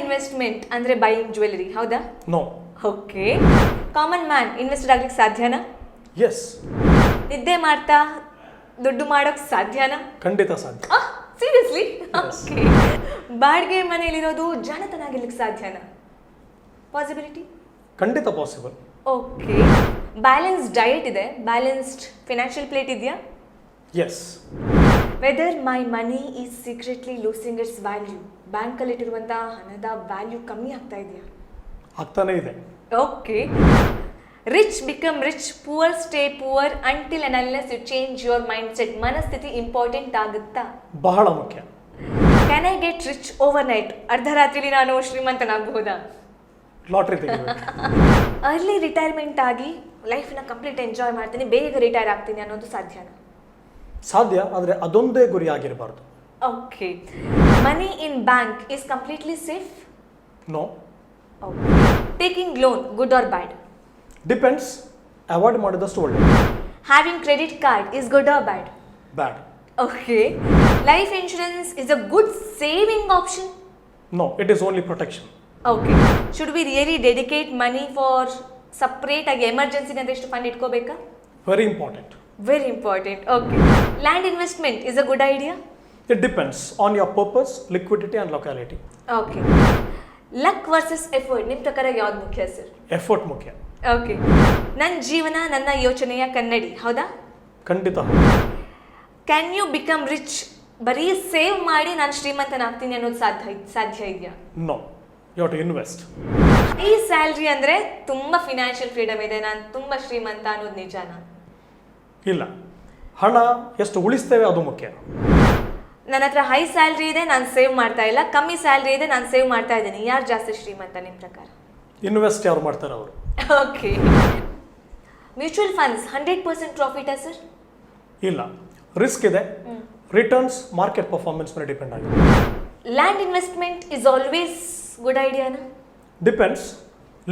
Investment ಅಂದ್ರೆ buying jewellery ಹೌದಾ? No okay common man invest ಆಗ್ಲಿಕ್ಕೆ ಸಾಧ್ಯನಾ? ಎಸ್ ನಿದ್ದೆ ಮಾಡ್ತಾ ದುಡ್ಡು ಮಾಡೋಕ್ ಸಾಧ್ಯನಾ? ಖಂಡಿತ ಸಾಧ್ಯ. ಸೀರಿಯಸ್ಲಿ ಓಕೆ ಬಾಡಿಗೆ ಮನೆಯಲ್ಲಿರೋದು ಜಾಣತನ ಆಗಿರ್ಲಿಕ್ಕೆ ಸಾಧ್ಯನಾ? ಪಾಸಿಬಿಲಿಟಿ ಖಂಡಿತ ಪಾಸಿಬಲ್ ಓಕೆ ಬ್ಯಾಲೆನ್ಸ್ ಡಯಟ್ ಇದೆ. ಬ್ಯಾಲೆನ್ಸ್ಡ್ ಫಿನಾನ್ಷಿಯಲ್ ಪ್ಲೇಟ್ ಇದೆಯಾ? Yes whether my money is secretly losing its value ಬ್ಯಾಂಕಲ್ಲಿಟ್ಟಿರುವಂಥ ಹಣದ ವ್ಯಾಲ್ಯೂ ಕಮ್ಮಿ ಆಗ್ತಾ ಇದೆಯಾ? ಆಗ್ತಾನೆ ಇದೆ. Okay rich become rich poor stay poor until and unless you change your mindset ಮನಸ್ಥಿತಿ important ಆಗುತ್ತಾ? ಬಹಳ ಮುಖ್ಯ. Can I get rich overnight ಅರ್ಧರಾತ್ರಿಲಿ ನಾನು ಶ್ರೀಮಂತನಾಗಬಹುದಾ? ಲಾಟ್ರಿ ಅರ್ಲಿ ರಿಟೈರ್ಮೆಂಟ್ ಆಗಿ ಲೈಫ್ನ ಕಂಪ್ಲೀಟ್ ಎಂಜಾಯ್ ಮಾಡ್ತೀನಿ ಬೇಗ ರಿಟೈರ್ ಆಗ್ತೀನಿ ಅನ್ನೋದು ಸಾಧ್ಯನಾ? ಸಾಧ್ಯ ಆದರೆ ಅದೊಂದೇ ಗುರಿ ಆಗಿರಬಾರ್ದು. Okay money in bank is completely safe no taking loan good or bad depends avoid ಮಾಡಿದಷ್ಟು ಒಳ್ಳೆ having credit card is good or bad bad okay life insurance is a good saving option no it is only protection okay should we really dedicate money for separate ಆಗಿ ಎಮರ್ಜೆನ್ಸಿಗೆ ಅಂತ ಎಷ್ಟು fund ಇಟ್ಕೋಬೇಕಾ very important very important okay land investment is a good idea it depends on your purpose liquidity and locality okay luck versus effort ನಿಮ್ಮ ಪ್ರಕಾರ ಯಾವ್ದು ಮುಖ್ಯ sir? Effort ಮುಖ್ಯ. Okay ನನ್ನ ಜೀವನ ನನ್ನ ಯೋಚನೆಯ ಕನ್ನಡಿ ಹೌದಾ? ಖಂಡಿತ. ಕ್ಯಾನ್ ಯು ಬಿಕಮ್ ರಿಚ್ ಬರೀ ಸೇವ್ ಮಾಡಿ ನಾನು ಶ್ರೀಮಂತನಾಗ್ತೀನಿ ಅನ್ನೋದು ಸಾಧ್ಯ ಸಾಧ್ಯ ಇದೆಯಾ? ನೋ ಯು ಟು ಇನ್ವೆಸ್ಟ್ ಈ ಸ್ಯಾಲ್ರಿ ಅಂದರೆ ತುಂಬ ಫಿನಾನ್ಷಿಯಲ್ ಫ್ರೀಡಮ್ ಇದೆ. ನಾನು ತುಂಬ ಶ್ರೀಮಂತ ಅನ್ನೋದು ನಿಜಾನ? ಇಲ್ಲ. ಹಣ ಎಷ್ಟು ಉಳಿಸ್ತೇವೆ ಅದು ಮುಖ್ಯ. ನನ್ನ ಹತ್ರ ಹೈ ಸ್ಯಾಲ್ರಿ ಇದೆ ನಾನು ಸೇವ್ ಮಾಡ್ತಾ ಇಲ್ಲ. ಕಮ್ಮಿ ಸ್ಯಾಲ್ರಿ ಇದೆ ನಾನು ಸೇವ್ ಮಾಡ್ತಾ ಇದ್ದೀನಿ. ಯಾರು ಜಾಸ್ತಿ ಶ್ರೀಮಂತ ನಿಮ್ಮ ಪ್ರಕಾರ? ಇನ್ವೆಸ್ಟ್ ಯಾರು ಮಾಡ್ತಾರೆ ಅವರು? Okay mutual funds hundred percent ಪ್ರಾಫಿಟಾ sir ಇಲ್ಲ. ರಿಸ್ಕ್ ಇದೆ. ರಿಟರ್ನ್ಸ್ ಮಾರ್ಕೆಟ್ ಪರ್ಫಾರ್ಮೆನ್ಸ್ ಮೇಲೆ ಡಿಪೆಂಡ್ ಆಗಿದೆ. Land investment is always good ಐಡಿಯಾನಾ depends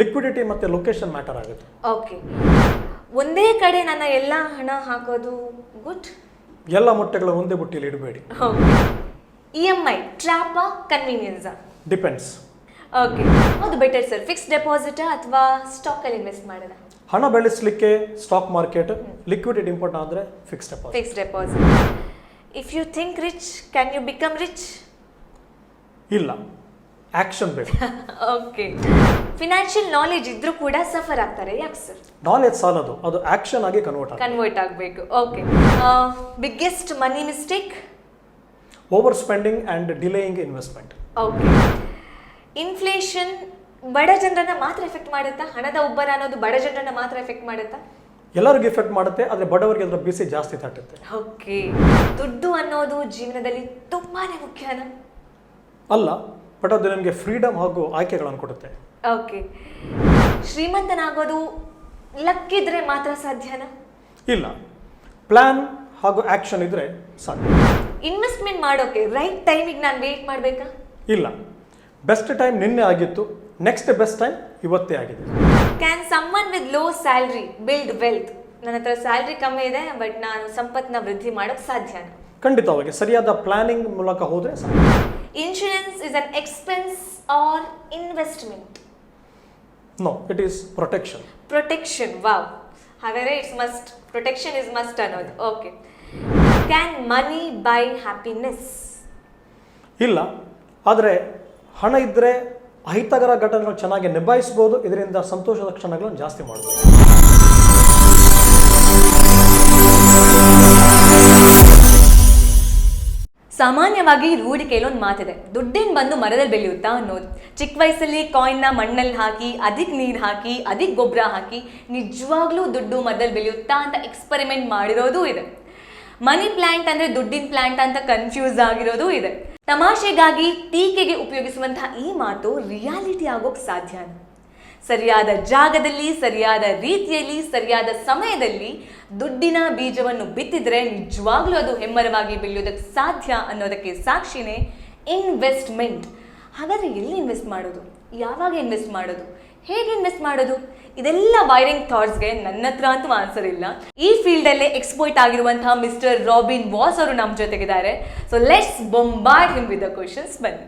liquidity ಮತ್ತು ಲೊಕೇಶನ್ ಮ್ಯಾಟರ್ ಆಗುತ್ತೆ. ಓಕೆ ಒಂದೇ ಕಡೆ ನನ್ನ ಎಲ್ಲ ಹಣ ಹಾಕೋದು ಗುಡ್ ಎಲ್ಲ ಮೊಟ್ಟೆಗಳ ಒಂದೇ ಬುಟ್ಟಿಯಲ್ಲಿ ಇಡಬೇಡಿ. ಇ ಎಂ ಐ ಟ್ರ್ಯಾಪಾ ಕನ್ವೀನಿಯನ್ಸ್ ಡಿಪೆಂಡ್ಸ್ ಓಕೆ ಅದು ಬೆಟರ್ ಸರ್ ಫಿಕ್ಸ್ ಡೆಪಾಸಿಟ್ ಅಥವಾ ಸ್ಟಾಕ್ ಅಲ್ಲಿ ಇನ್ವೆಸ್ಟ್ ಮಾಡೋಣ ಹಣ ಬೆಳೆಸಲಿಕ್ಕೆ ಸ್ಟಾಕ್ ಮಾರ್ಕೆಟ್ ಲಿಕ್ವಿಡಿಟಿ ಇಂಪಾರ್ಟೆಂಟ್ ಆದರೆ fix deposit fix deposit if you think rich can you become rich ಇಲ್ಲ. ಆಕ್ಷನ್ ಬೇಕು ಓಕೆ ಫಿನಾನ್ಷಿಯಲ್ ನಾಲೆಜ್ ಇದ್ರೂ ಕೂಡ ಸಫರ್ ಆಗ್ತಾರೆ. ಯಾಕೆ ಸರ್ ನಾಲೆಜ್ ಸಾಲದು. ಅದು ಆಕ್ಷನ್ ಆಗಿ ಕನ್ವರ್ಟ್ ಆಗುತ್ತೆ ಕನ್ವರ್ಟ್ ಆಗಬೇಕು. Okay biggest money mistake overspending and delaying investment okay inflation ಬಡ ಜನರನ್ನ ಮಾತ್ರ ಎಫೆಕ್ಟ್ ಮಾಡುತ್ತಾ? ಹಣದ ಉಬ್ಬರ ಅನ್ನೋದು ಬಡ ಜನರನ್ನ ಮಾತ್ರ ಎಫೆಕ್ಟ್ ಮಾಡುತ್ತಾ? ಎಲ್ಲರಿಗೂ ಎಫೆಕ್ಟ್ ಮಾಡುತ್ತೆ ಆದರೆ ಬಡವರಿಗೆ ಅದರ ಬಿಸಿ ಜಾಸ್ತಿ ತಟ್ಟುತ್ತೆ. ಓಕೆ ದುಡ್ಡು ಅನ್ನೋದು ಜೀವನದಲ್ಲಿ ತುಂಬಾನೇ ಮುಖ್ಯನ? ಅಲ್ಲ ಬಟ್ ಅದು ನಿಮಗೆ ಫ್ರೀಡಮ್ ಹಾಗೂ ಆಯ್ಕೆಗಳನ್ನು ಕೊಡುತ್ತೆ. ಓಕೆ ಶ್ರೀಮಂತನಾಗೋದು ಲಕ್ಕಿದ್ರೆ ಮಾತ್ರ ಸಾಧ್ಯನಾ? ಇಲ್ಲ. ಪ್ಲಾನ್ ಹಾಗೂ ಆಕ್ಷನ್ ಇದ್ರೆ ಸಾಧ್ಯ. ಇನ್ವೆಸ್ಟ್ಮೆಂಟ್ ಮಾಡೋಕೆ ರೈಟ್ ಟೈಮಿಗೆ ನಾನು ವೇಟ್ ಮಾಡಬೇಕಾ? ಇಲ್ಲ. ಬೆಸ್ಟ್ ಟೈಮ್ ನಿನ್ನೆ ಆಗಿತ್ತು ನೆಕ್ಸ್ಟ್ ಬೆಸ್ಟ್ ಟೈಮ್ ಇವತ್ತೇ ಆಗಿದೆ. Can someone with low salary build wealth ನನ್ನ ಹತ್ರ ಸ್ಯಾಲ್ರಿ ಕಮ್ಮಿ ಇದೆ ಬಟ್ ನಾನು ಸಂಪತ್ತನ್ನ ವೃದ್ಧಿ ಮಾಡೋಕೆ ಸಾಧ್ಯನಾ? ಖಂಡಿತವಾಗಿ ಸರಿಯಾದ ಪ್ಲಾನಿಂಗ್ ಮೂಲಕ ಹೋದರೆ ಸಾಧ್ಯ. Insurance is an expense or investment no it is protection protection wow ಹಾಗಾದರೆ it's must protection is must ಅನ್ನೋದು okay can money buy happiness ಇಲ್ಲ. ಆದರೆ ಹಣ ಇದ್ದರೆ ಅಹಿತಕರ ಘಟನೆಗಳು ಚೆನ್ನಾಗಿ ನಿಭಾಯಿಸ್ಬೋದು. ಇದರಿಂದ ಸಂತೋಷದ ಕ್ಷಣಗಳನ್ನು ಜಾಸ್ತಿ ಮಾಡ್ಬೋದು. ಸಾಮಾನ್ಯವಾಗಿ ರೂಢಿ ಒಂದು ಮಾತಿದೆ. ದುಡ್ಡೇನು ಬಂದು ಮರದಲ್ಲಿ ಬೆಳೆಯುತ್ತಾ ಅನ್ನೋದು. ಚಿಕ್ಕ ವಯಸ್ಸಲ್ಲಿ ಕಾಯಿನ್ನ ಮಣ್ಣಲ್ಲಿ ಹಾಕಿ ಅದಕ್ಕೆ ನೀರು ಹಾಕಿ ಅದಕ್ಕೆ ಗೊಬ್ಬರ ಹಾಕಿ ನಿಜವಾಗ್ಲೂ ದುಡ್ಡು ಮರದಲ್ಲಿ ಬೆಳೆಯುತ್ತಾ ಅಂತ ಎಕ್ಸ್ಪರಿಮೆಂಟ್ ಮಾಡಿರೋದು ಇದೆ. ಮನಿ ಪ್ಲಾಂಟ್ ಅಂದ್ರೆ ದುಡ್ಡಿನ ಪ್ಲಾಂಟ್ ಅಂತ ಕನ್ಫ್ಯೂಸ್ ಆಗಿರೋದು ಇದೆ. ತಮಾಷೆಗಾಗಿ ಟೀಕೆಗೆ ಉಪಯೋಗಿಸುವಂತಹ ಈ ಮಾತು ರಿಯಾಲಿಟಿ ಆಗೋಕ್ಕೆ ಸಾಧ್ಯನಾ ಸರಿಯಾದ ಜಾಗದಲ್ಲಿ, ಸರಿಯಾದ ರೀತಿಯಲ್ಲಿ, ಸರಿಯಾದ ಸಮಯದಲ್ಲಿ ದುಡ್ಡಿನ ಬೀಜವನ್ನು ಬಿತ್ತಿದ್ರೆ ನಿಜವಾಗ್ಲೂ ಅದು ಹೆಮ್ಮರವಾಗಿ ಬೆಳೆಯೋದಕ್ಕೆ ಸಾಧ್ಯ ಅನ್ನೋದಕ್ಕೆ ಸಾಕ್ಷಿನೇ ಇನ್ವೆಸ್ಟ್ಮೆಂಟ್. ಹಾಗಾದರೆ ಎಲ್ಲಿ ಇನ್ವೆಸ್ಟ್ ಮಾಡೋದು? ಯಾವಾಗ ಇನ್ವೆಸ್ಟ್ ಮಾಡೋದು? ಹೇಗೆ ಇನ್ವೆಸ್ಟ್ ಮಾಡೋದು? ಇದೆಲ್ಲ ವೈರಿಂಗ್ ಥಾಟ್ಸ್ಗೆ ನನ್ನ ಹತ್ರ ಅಂತೂ ಆನ್ಸರ್ ಇಲ್ಲ. ಈ ಫೀಲ್ಡಲ್ಲೇ ಎಕ್ಸ್ಪರ್ಟ್ ಆಗಿರುವಂತಹ ಮಿಸ್ಟರ್ ರಾಬಿನ್ ವಾಸ್ ಅವರು ನಮ್ಮ ಜೊತೆಗಿದ್ದಾರೆ. So let's bombard him with the questions ಬನ್ನಿ.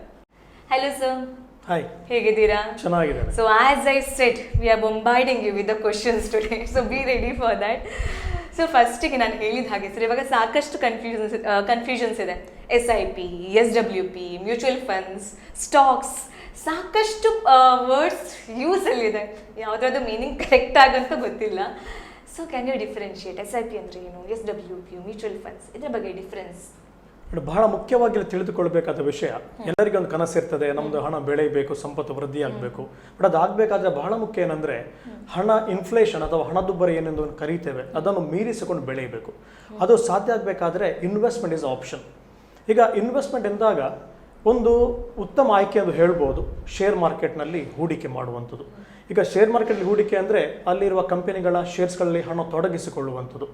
ಹಲೋ ಸರ್ ಹಾಯ್ ಹೇಗಿದ್ದೀರಾ? ಚೆನ್ನಾಗಿದ್ದಾರೆ so as I said we are bombarding you with the questions today so be ready for that so ಫಸ್ಟಿಗೆ ನಾನು ಹೇಳಿದ ಹಾಗೆ ಸರ್ ಇವಾಗ ಸಾಕಷ್ಟು ಕನ್ಫ್ಯೂಷನ್ಸ್ ಕನ್ಫ್ಯೂಷನ್ಸ್ ಇದೆ. S I P S W P mutual funds stocks ಸಾಕಷ್ಟು ವರ್ಡ್ಸ್ ಯೂಸಲ್ಲಿದೆ ಯಾವುದಾದ್ರು ಮೀನಿಂಗ್ ಕರೆಕ್ಟ್ ಆಗಂತ ಗೊತ್ತಿಲ್ಲ. So can you differentiate S I P ಅಂದ್ರೆ ಏನು? S W P mutual funds ಇದ್ರ ಬಗ್ಗೆ ಡಿಫ್ರೆನ್ಸ್ ಇದು ಬಹಳ ಮುಖ್ಯವಾಗಿ ತಿಳಿದುಕೊಳ್ಬೇಕಾದ ವಿಷಯ, ಎಲ್ಲರಿಗೂ ಒಂದು ಕನಸಿರ್ತದೆ ನಮ್ದು ಹಣ ಬೆಳೆಯಬೇಕು, ಸಂಪತ್ತು ವೃದ್ಧಿ ಆಗಬೇಕು. ಬಟ್ ಅದಾಗಬೇಕಾದ್ರೆ ಬಹಳ ಮುಖ್ಯ ಏನಂದ್ರೆ, ಹಣ ಇನ್ಫ್ಲೇಷನ್ ಅಥವಾ ಹಣದುಬ್ಬರ ಏನೆಂದು ಕರೀತೇವೆ, ಅದನ್ನು ಮೀರಿಸಿಕೊಂಡು ಬೆಳೆಯಬೇಕು. ಅದು ಸಾಧ್ಯ ಆಗಬೇಕಾದ್ರೆ ಇನ್ವೆಸ್ಟ್ಮೆಂಟ್ ಇಸ್ ಆಪ್ಷನ್ ಈಗ ಇನ್ವೆಸ್ಟ್ಮೆಂಟ್ ಎಂದಾಗ ಒಂದು ಉತ್ತಮ ಆಯ್ಕೆ ಎಂದು ಹೇಳ್ಬೋದು ಶೇರ್ ಮಾರ್ಕೆಟ್ನಲ್ಲಿ ಹೂಡಿಕೆ ಮಾಡುವಂಥದ್ದು. ಈಗ ಶೇರ್ ಮಾರ್ಕೆಟ್ನಲ್ಲಿ ಹೂಡಿಕೆ ಅಂದರೆ ಅಲ್ಲಿರುವ ಕಂಪನಿಗಳ ಶೇರ್ಸ್ಗಳಲ್ಲಿ ಹಣ ತೊಡಗಿಸಿಕೊಳ್ಳುವಂಥದ್ದು.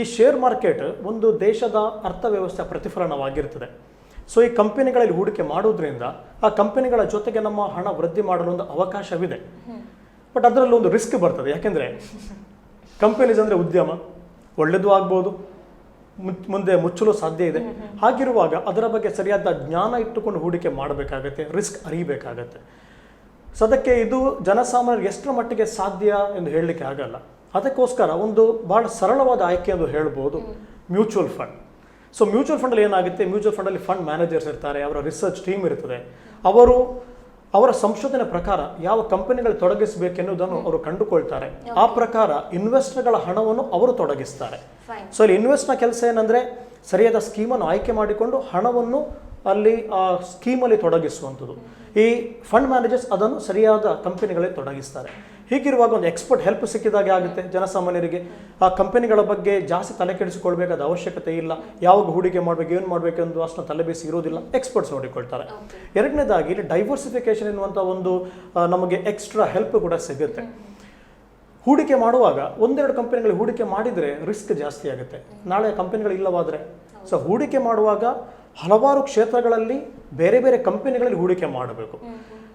ಈ ಶೇರ್ ಮಾರ್ಕೆಟ್ ಒಂದು ದೇಶದ ಅರ್ಥವ್ಯವಸ್ಥೆ ಪ್ರತಿಫಲನವಾಗಿರ್ತದೆ. ಸೊ ಈ ಕಂಪನಿಗಳಲ್ಲಿ ಹೂಡಿಕೆ ಮಾಡೋದ್ರಿಂದ ಆ ಕಂಪನಿಗಳ ಜೊತೆಗೆ ನಮ್ಮ ಹಣ ವೃದ್ಧಿ ಮಾಡಲು ಒಂದು ಅವಕಾಶವಿದೆ. ಬಟ್ ಅದರಲ್ಲಿ ಒಂದು ರಿಸ್ಕ್ ಬರ್ತದೆ. ಯಾಕೆಂದರೆ ಕಂಪನೀಸ್ ಅಂದರೆ ಉದ್ಯಮ ಒಳ್ಳೆಯದು ಆಗ್ಬೋದು ಮುಂದೆ ಮುಚ್ಚಲು ಸಾಧ್ಯ ಇದೆ. ಹಾಗಿರುವಾಗ ಅದರ ಬಗ್ಗೆ ಸರಿಯಾದ ಜ್ಞಾನ ಇಟ್ಟುಕೊಂಡು ಹೂಡಿಕೆ ಮಾಡಬೇಕಾಗತ್ತೆ ರಿಸ್ಕ್ ಅರಿಬೇಕಾಗತ್ತೆ ಸೊ ಅದಕ್ಕೆ ಇದು ಜನಸಾಮಾನ್ಯರಿಗೆ ಎಷ್ಟರ ಮಟ್ಟಿಗೆ ಸಾಧ್ಯ ಎಂದು ಹೇಳಲಿಕ್ಕೆ ಆಗಲ್ಲ. ಅದಕ್ಕೋಸ್ಕರ ಒಂದು ಭಾಳ ಸರಳವಾದ ಆಯ್ಕೆ ಎಂದು ಹೇಳ್ಬೋದು ಮ್ಯೂಚುವಲ್ ಫಂಡ್. ಸೊ ಮ್ಯೂಚುವಲ್ ಫಂಡಲ್ಲಿ ಏನಾಗುತ್ತೆ? ಮ್ಯೂಚುವಲ್ ಫಂಡಲ್ಲಿ ಫಂಡ್ ಮ್ಯಾನೇಜರ್ಸ್ ಇರ್ತಾರೆ ಅವರ ರಿಸರ್ಚ್ ಟೀಮ್ ಇರ್ತದೆ. ಅವರು ಅವರ ಸಂಶೋಧನೆ ಪ್ರಕಾರ ಯಾವ ಕಂಪನಿಗಳು ತೊಡಗಿಸಬೇಕೆನ್ನುವುದನ್ನು ಅವರು ಕಂಡುಕೊಳ್ತಾರೆ. ಆ ಪ್ರಕಾರ ಇನ್ವೆಸ್ಟರ್ಗಳ ಹಣವನ್ನು ಅವರು ತೊಡಗಿಸ್ತಾರೆ. ಸೊ ಅಲ್ಲಿ ಇನ್ವೆಸ್ಟ್ನ ಕೆಲಸ ಏನಂದರೆ ಸರಿಯಾದ ಸ್ಕೀಮನ್ನು ಆಯ್ಕೆ ಮಾಡಿಕೊಂಡು ಹಣವನ್ನು ಅಲ್ಲಿ ಆ ಸ್ಕೀಮಲ್ಲಿ ತೊಡಗಿಸುವಂಥದ್ದು. ಈ ಫಂಡ್ ಮ್ಯಾನೇಜರ್ಸ್ ಅದನ್ನು ಸರಿಯಾದ ಕಂಪನಿಗಳಿಗೆ ತೊಡಗಿಸ್ತಾರೆ. ಹೀಗಿರುವಾಗ ಒಂದು ಎಕ್ಸ್ಪರ್ಟ್ ಹೆಲ್ಪ್ ಸಿಕ್ಕಿದಾಗೆ ಆಗುತ್ತೆ ಜನಸಾಮಾನ್ಯರಿಗೆ. ಆ ಕಂಪನಿಗಳ ಬಗ್ಗೆ ಜಾಸ್ತಿ ತಲೆ ಕೆಡಿಸಿಕೊಳ್ಬೇಕಾದ ಅವಶ್ಯಕತೆ ಇಲ್ಲ. ಯಾವಾಗ ಹೂಡಿಕೆ ಮಾಡಬೇಕು ಏನು ಮಾಡಬೇಕೆಂದು ಅಷ್ಟು ತಲೆಬೇಸಿ ಇರೋದಿಲ್ಲ ಎಕ್ಸ್ಪರ್ಟ್ಸ್ ನೋಡಿಕೊಳ್ತಾರೆ. ಎರಡನೇದಾಗಿ ಇಲ್ಲಿ ಡೈವರ್ಸಿಫಿಕೇಶನ್ ಎನ್ನುವಂಥ ಒಂದು ನಮಗೆ ಎಕ್ಸ್ಟ್ರಾ ಹೆಲ್ಪ್ ಕೂಡ ಸಿಗುತ್ತೆ. ಹೂಡಿಕೆ ಮಾಡುವಾಗ ಒಂದೆರಡು ಕಂಪನಿಗಳಿಗೆ ಹೂಡಿಕೆ ಮಾಡಿದರೆ ರಿಸ್ಕ್ ಜಾಸ್ತಿ ಆಗುತ್ತೆ. ನಾಳೆ ಕಂಪನಿಗಳು ಇಲ್ಲವಾದರೆ. ಸೊ ಹೂಡಿಕೆ ಮಾಡುವಾಗ ಹಲವಾರು ಕ್ಷೇತ್ರಗಳಲ್ಲಿ ಬೇರೆ ಬೇರೆ ಕಂಪನಿಗಳಲ್ಲಿ ಹೂಡಿಕೆ ಮಾಡಬೇಕು.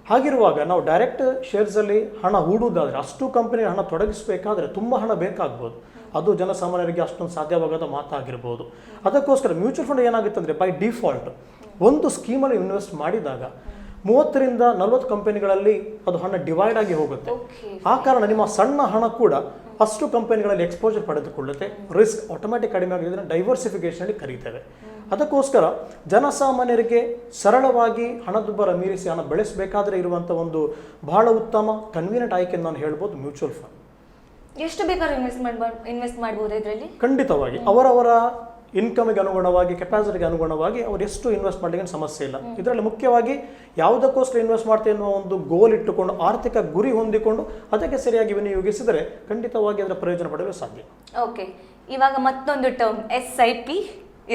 ಹಾಗಿರುವಾಗ ನಾವು ಡೈರೆಕ್ಟ್ ಶೇರ್ಸಲ್ಲಿ ಹಣ ಹೂಡುವುದಾದರೆ ಅಷ್ಟು ಕಂಪನಿ ಹಣ ತೊಡಗಿಸಬೇಕಾದ್ರೆ ತುಂಬ ಹಣ ಬೇಕಾಗ್ಬೋದು. ಅದು ಜನಸಾಮಾನ್ಯರಿಗೆ ಅಷ್ಟೊಂದು ಸಾಧ್ಯವಾಗದ ಮಾತಾಗಿರ್ಬೋದು. ಅದಕ್ಕೋಸ್ಕರ ಮ್ಯೂಚುವಲ್ ಫಂಡ್ ಏನಾಗುತ್ತೆ ಅಂದರೆ ಬೈ ಡಿಫಾಲ್ಟ್ ಒಂದು ಸ್ಕೀಮಲ್ಲಿ ಇನ್ವೆಸ್ಟ್ ಮಾಡಿದಾಗ ಮೂವತ್ತರಿಂದ ನಲವತ್ತು ಕಂಪನಿಗಳಲ್ಲಿ ಅದು ಹಣ ಡಿವೈಡ್ ಆಗಿ ಹೋಗುತ್ತೆ. ಆ ಕಾರಣ ನಿಮ್ಮ ಸಣ್ಣ ಹಣ ಕೂಡ ಅಷ್ಟು ಕಂಪನಿಗಳಲ್ಲಿ ಎಕ್ಸ್ಪೋಜರ್ ಪಡೆದುಕೊಳ್ಳುತ್ತೆ. ರಿಸ್ಕ್ ಆಟೋಮ್ಯಾಟಿಕ್ ಕಡಿಮೆ ಡೈವರ್ಸಿಫಿಕೇಶನ್ ಅಲ್ಲಿ ಕರೀತೇವೆ. ಅದಕ್ಕೋಸ್ಕರ ಜನಸಾಮಾನ್ಯರಿಗೆ ಸರಳವಾಗಿ ಹಣದುಬ್ಬರ ಮೀರಿಸಿ ಹಣ ಬೆಳೆಸಬೇಕಾದ್ರೆ ಇರುವಂಥ ಒಂದು ಬಹಳ ಉತ್ತಮ ಕನ್ವೀನಿಯಂಟ್ ಆಯ್ಕೆ ನಾನು ಹೇಳ್ಬೋದು ಮ್ಯೂಚುವಲ್ ಫಂಡ್ ಎಷ್ಟು ಬೇಕಾದ್ರೂ ಇನ್ವೆಸ್ಟ್ ಮಾಡ್ಬಾರ್ದು ಇನ್ವೆಸ್ಟ್ ಮಾಡಬಹುದು ಇದರಲ್ಲಿ? ಖಂಡಿತವಾಗಿ. ಅವರವರ ಇನ್ಕಮಿಗೆ ಅನುಗುಣವಾಗಿ ಕೆಪಾಸಿಟಿಗೆ ಅನುಗುಣವಾಗಿ ಅವ್ರು ಎಷ್ಟು ಇನ್ವೆಸ್ಟ್ ಮಾಡಲಿಕ್ಕೆ ಸಮಸ್ಯೆ ಇಲ್ಲ. ಇದರಲ್ಲಿ ಮುಖ್ಯವಾಗಿ ಯಾವುದಕ್ಕೋಸ್ಕರ ಇನ್ವೆಸ್ಟ್ ಮಾಡ್ತೇವೆ ಅನ್ನೋ ಒಂದು ಗೋಲ್ ಇಟ್ಟುಕೊಂಡು ಆರ್ಥಿಕ ಗುರಿ ಹೊಂದಿಕೊಂಡು ಅದಕ್ಕೆ ಸರಿಯಾಗಿ ವಿನಿಯೋಗಿಸಿದರೆ ಖಂಡಿತವಾಗಿ ಅದರ ಪ್ರಯೋಜನ ಪಡೆಯಲು ಸಾಧ್ಯ. ಓಕೆ ಇವಾಗ ಮತ್ತೊಂದು term S I P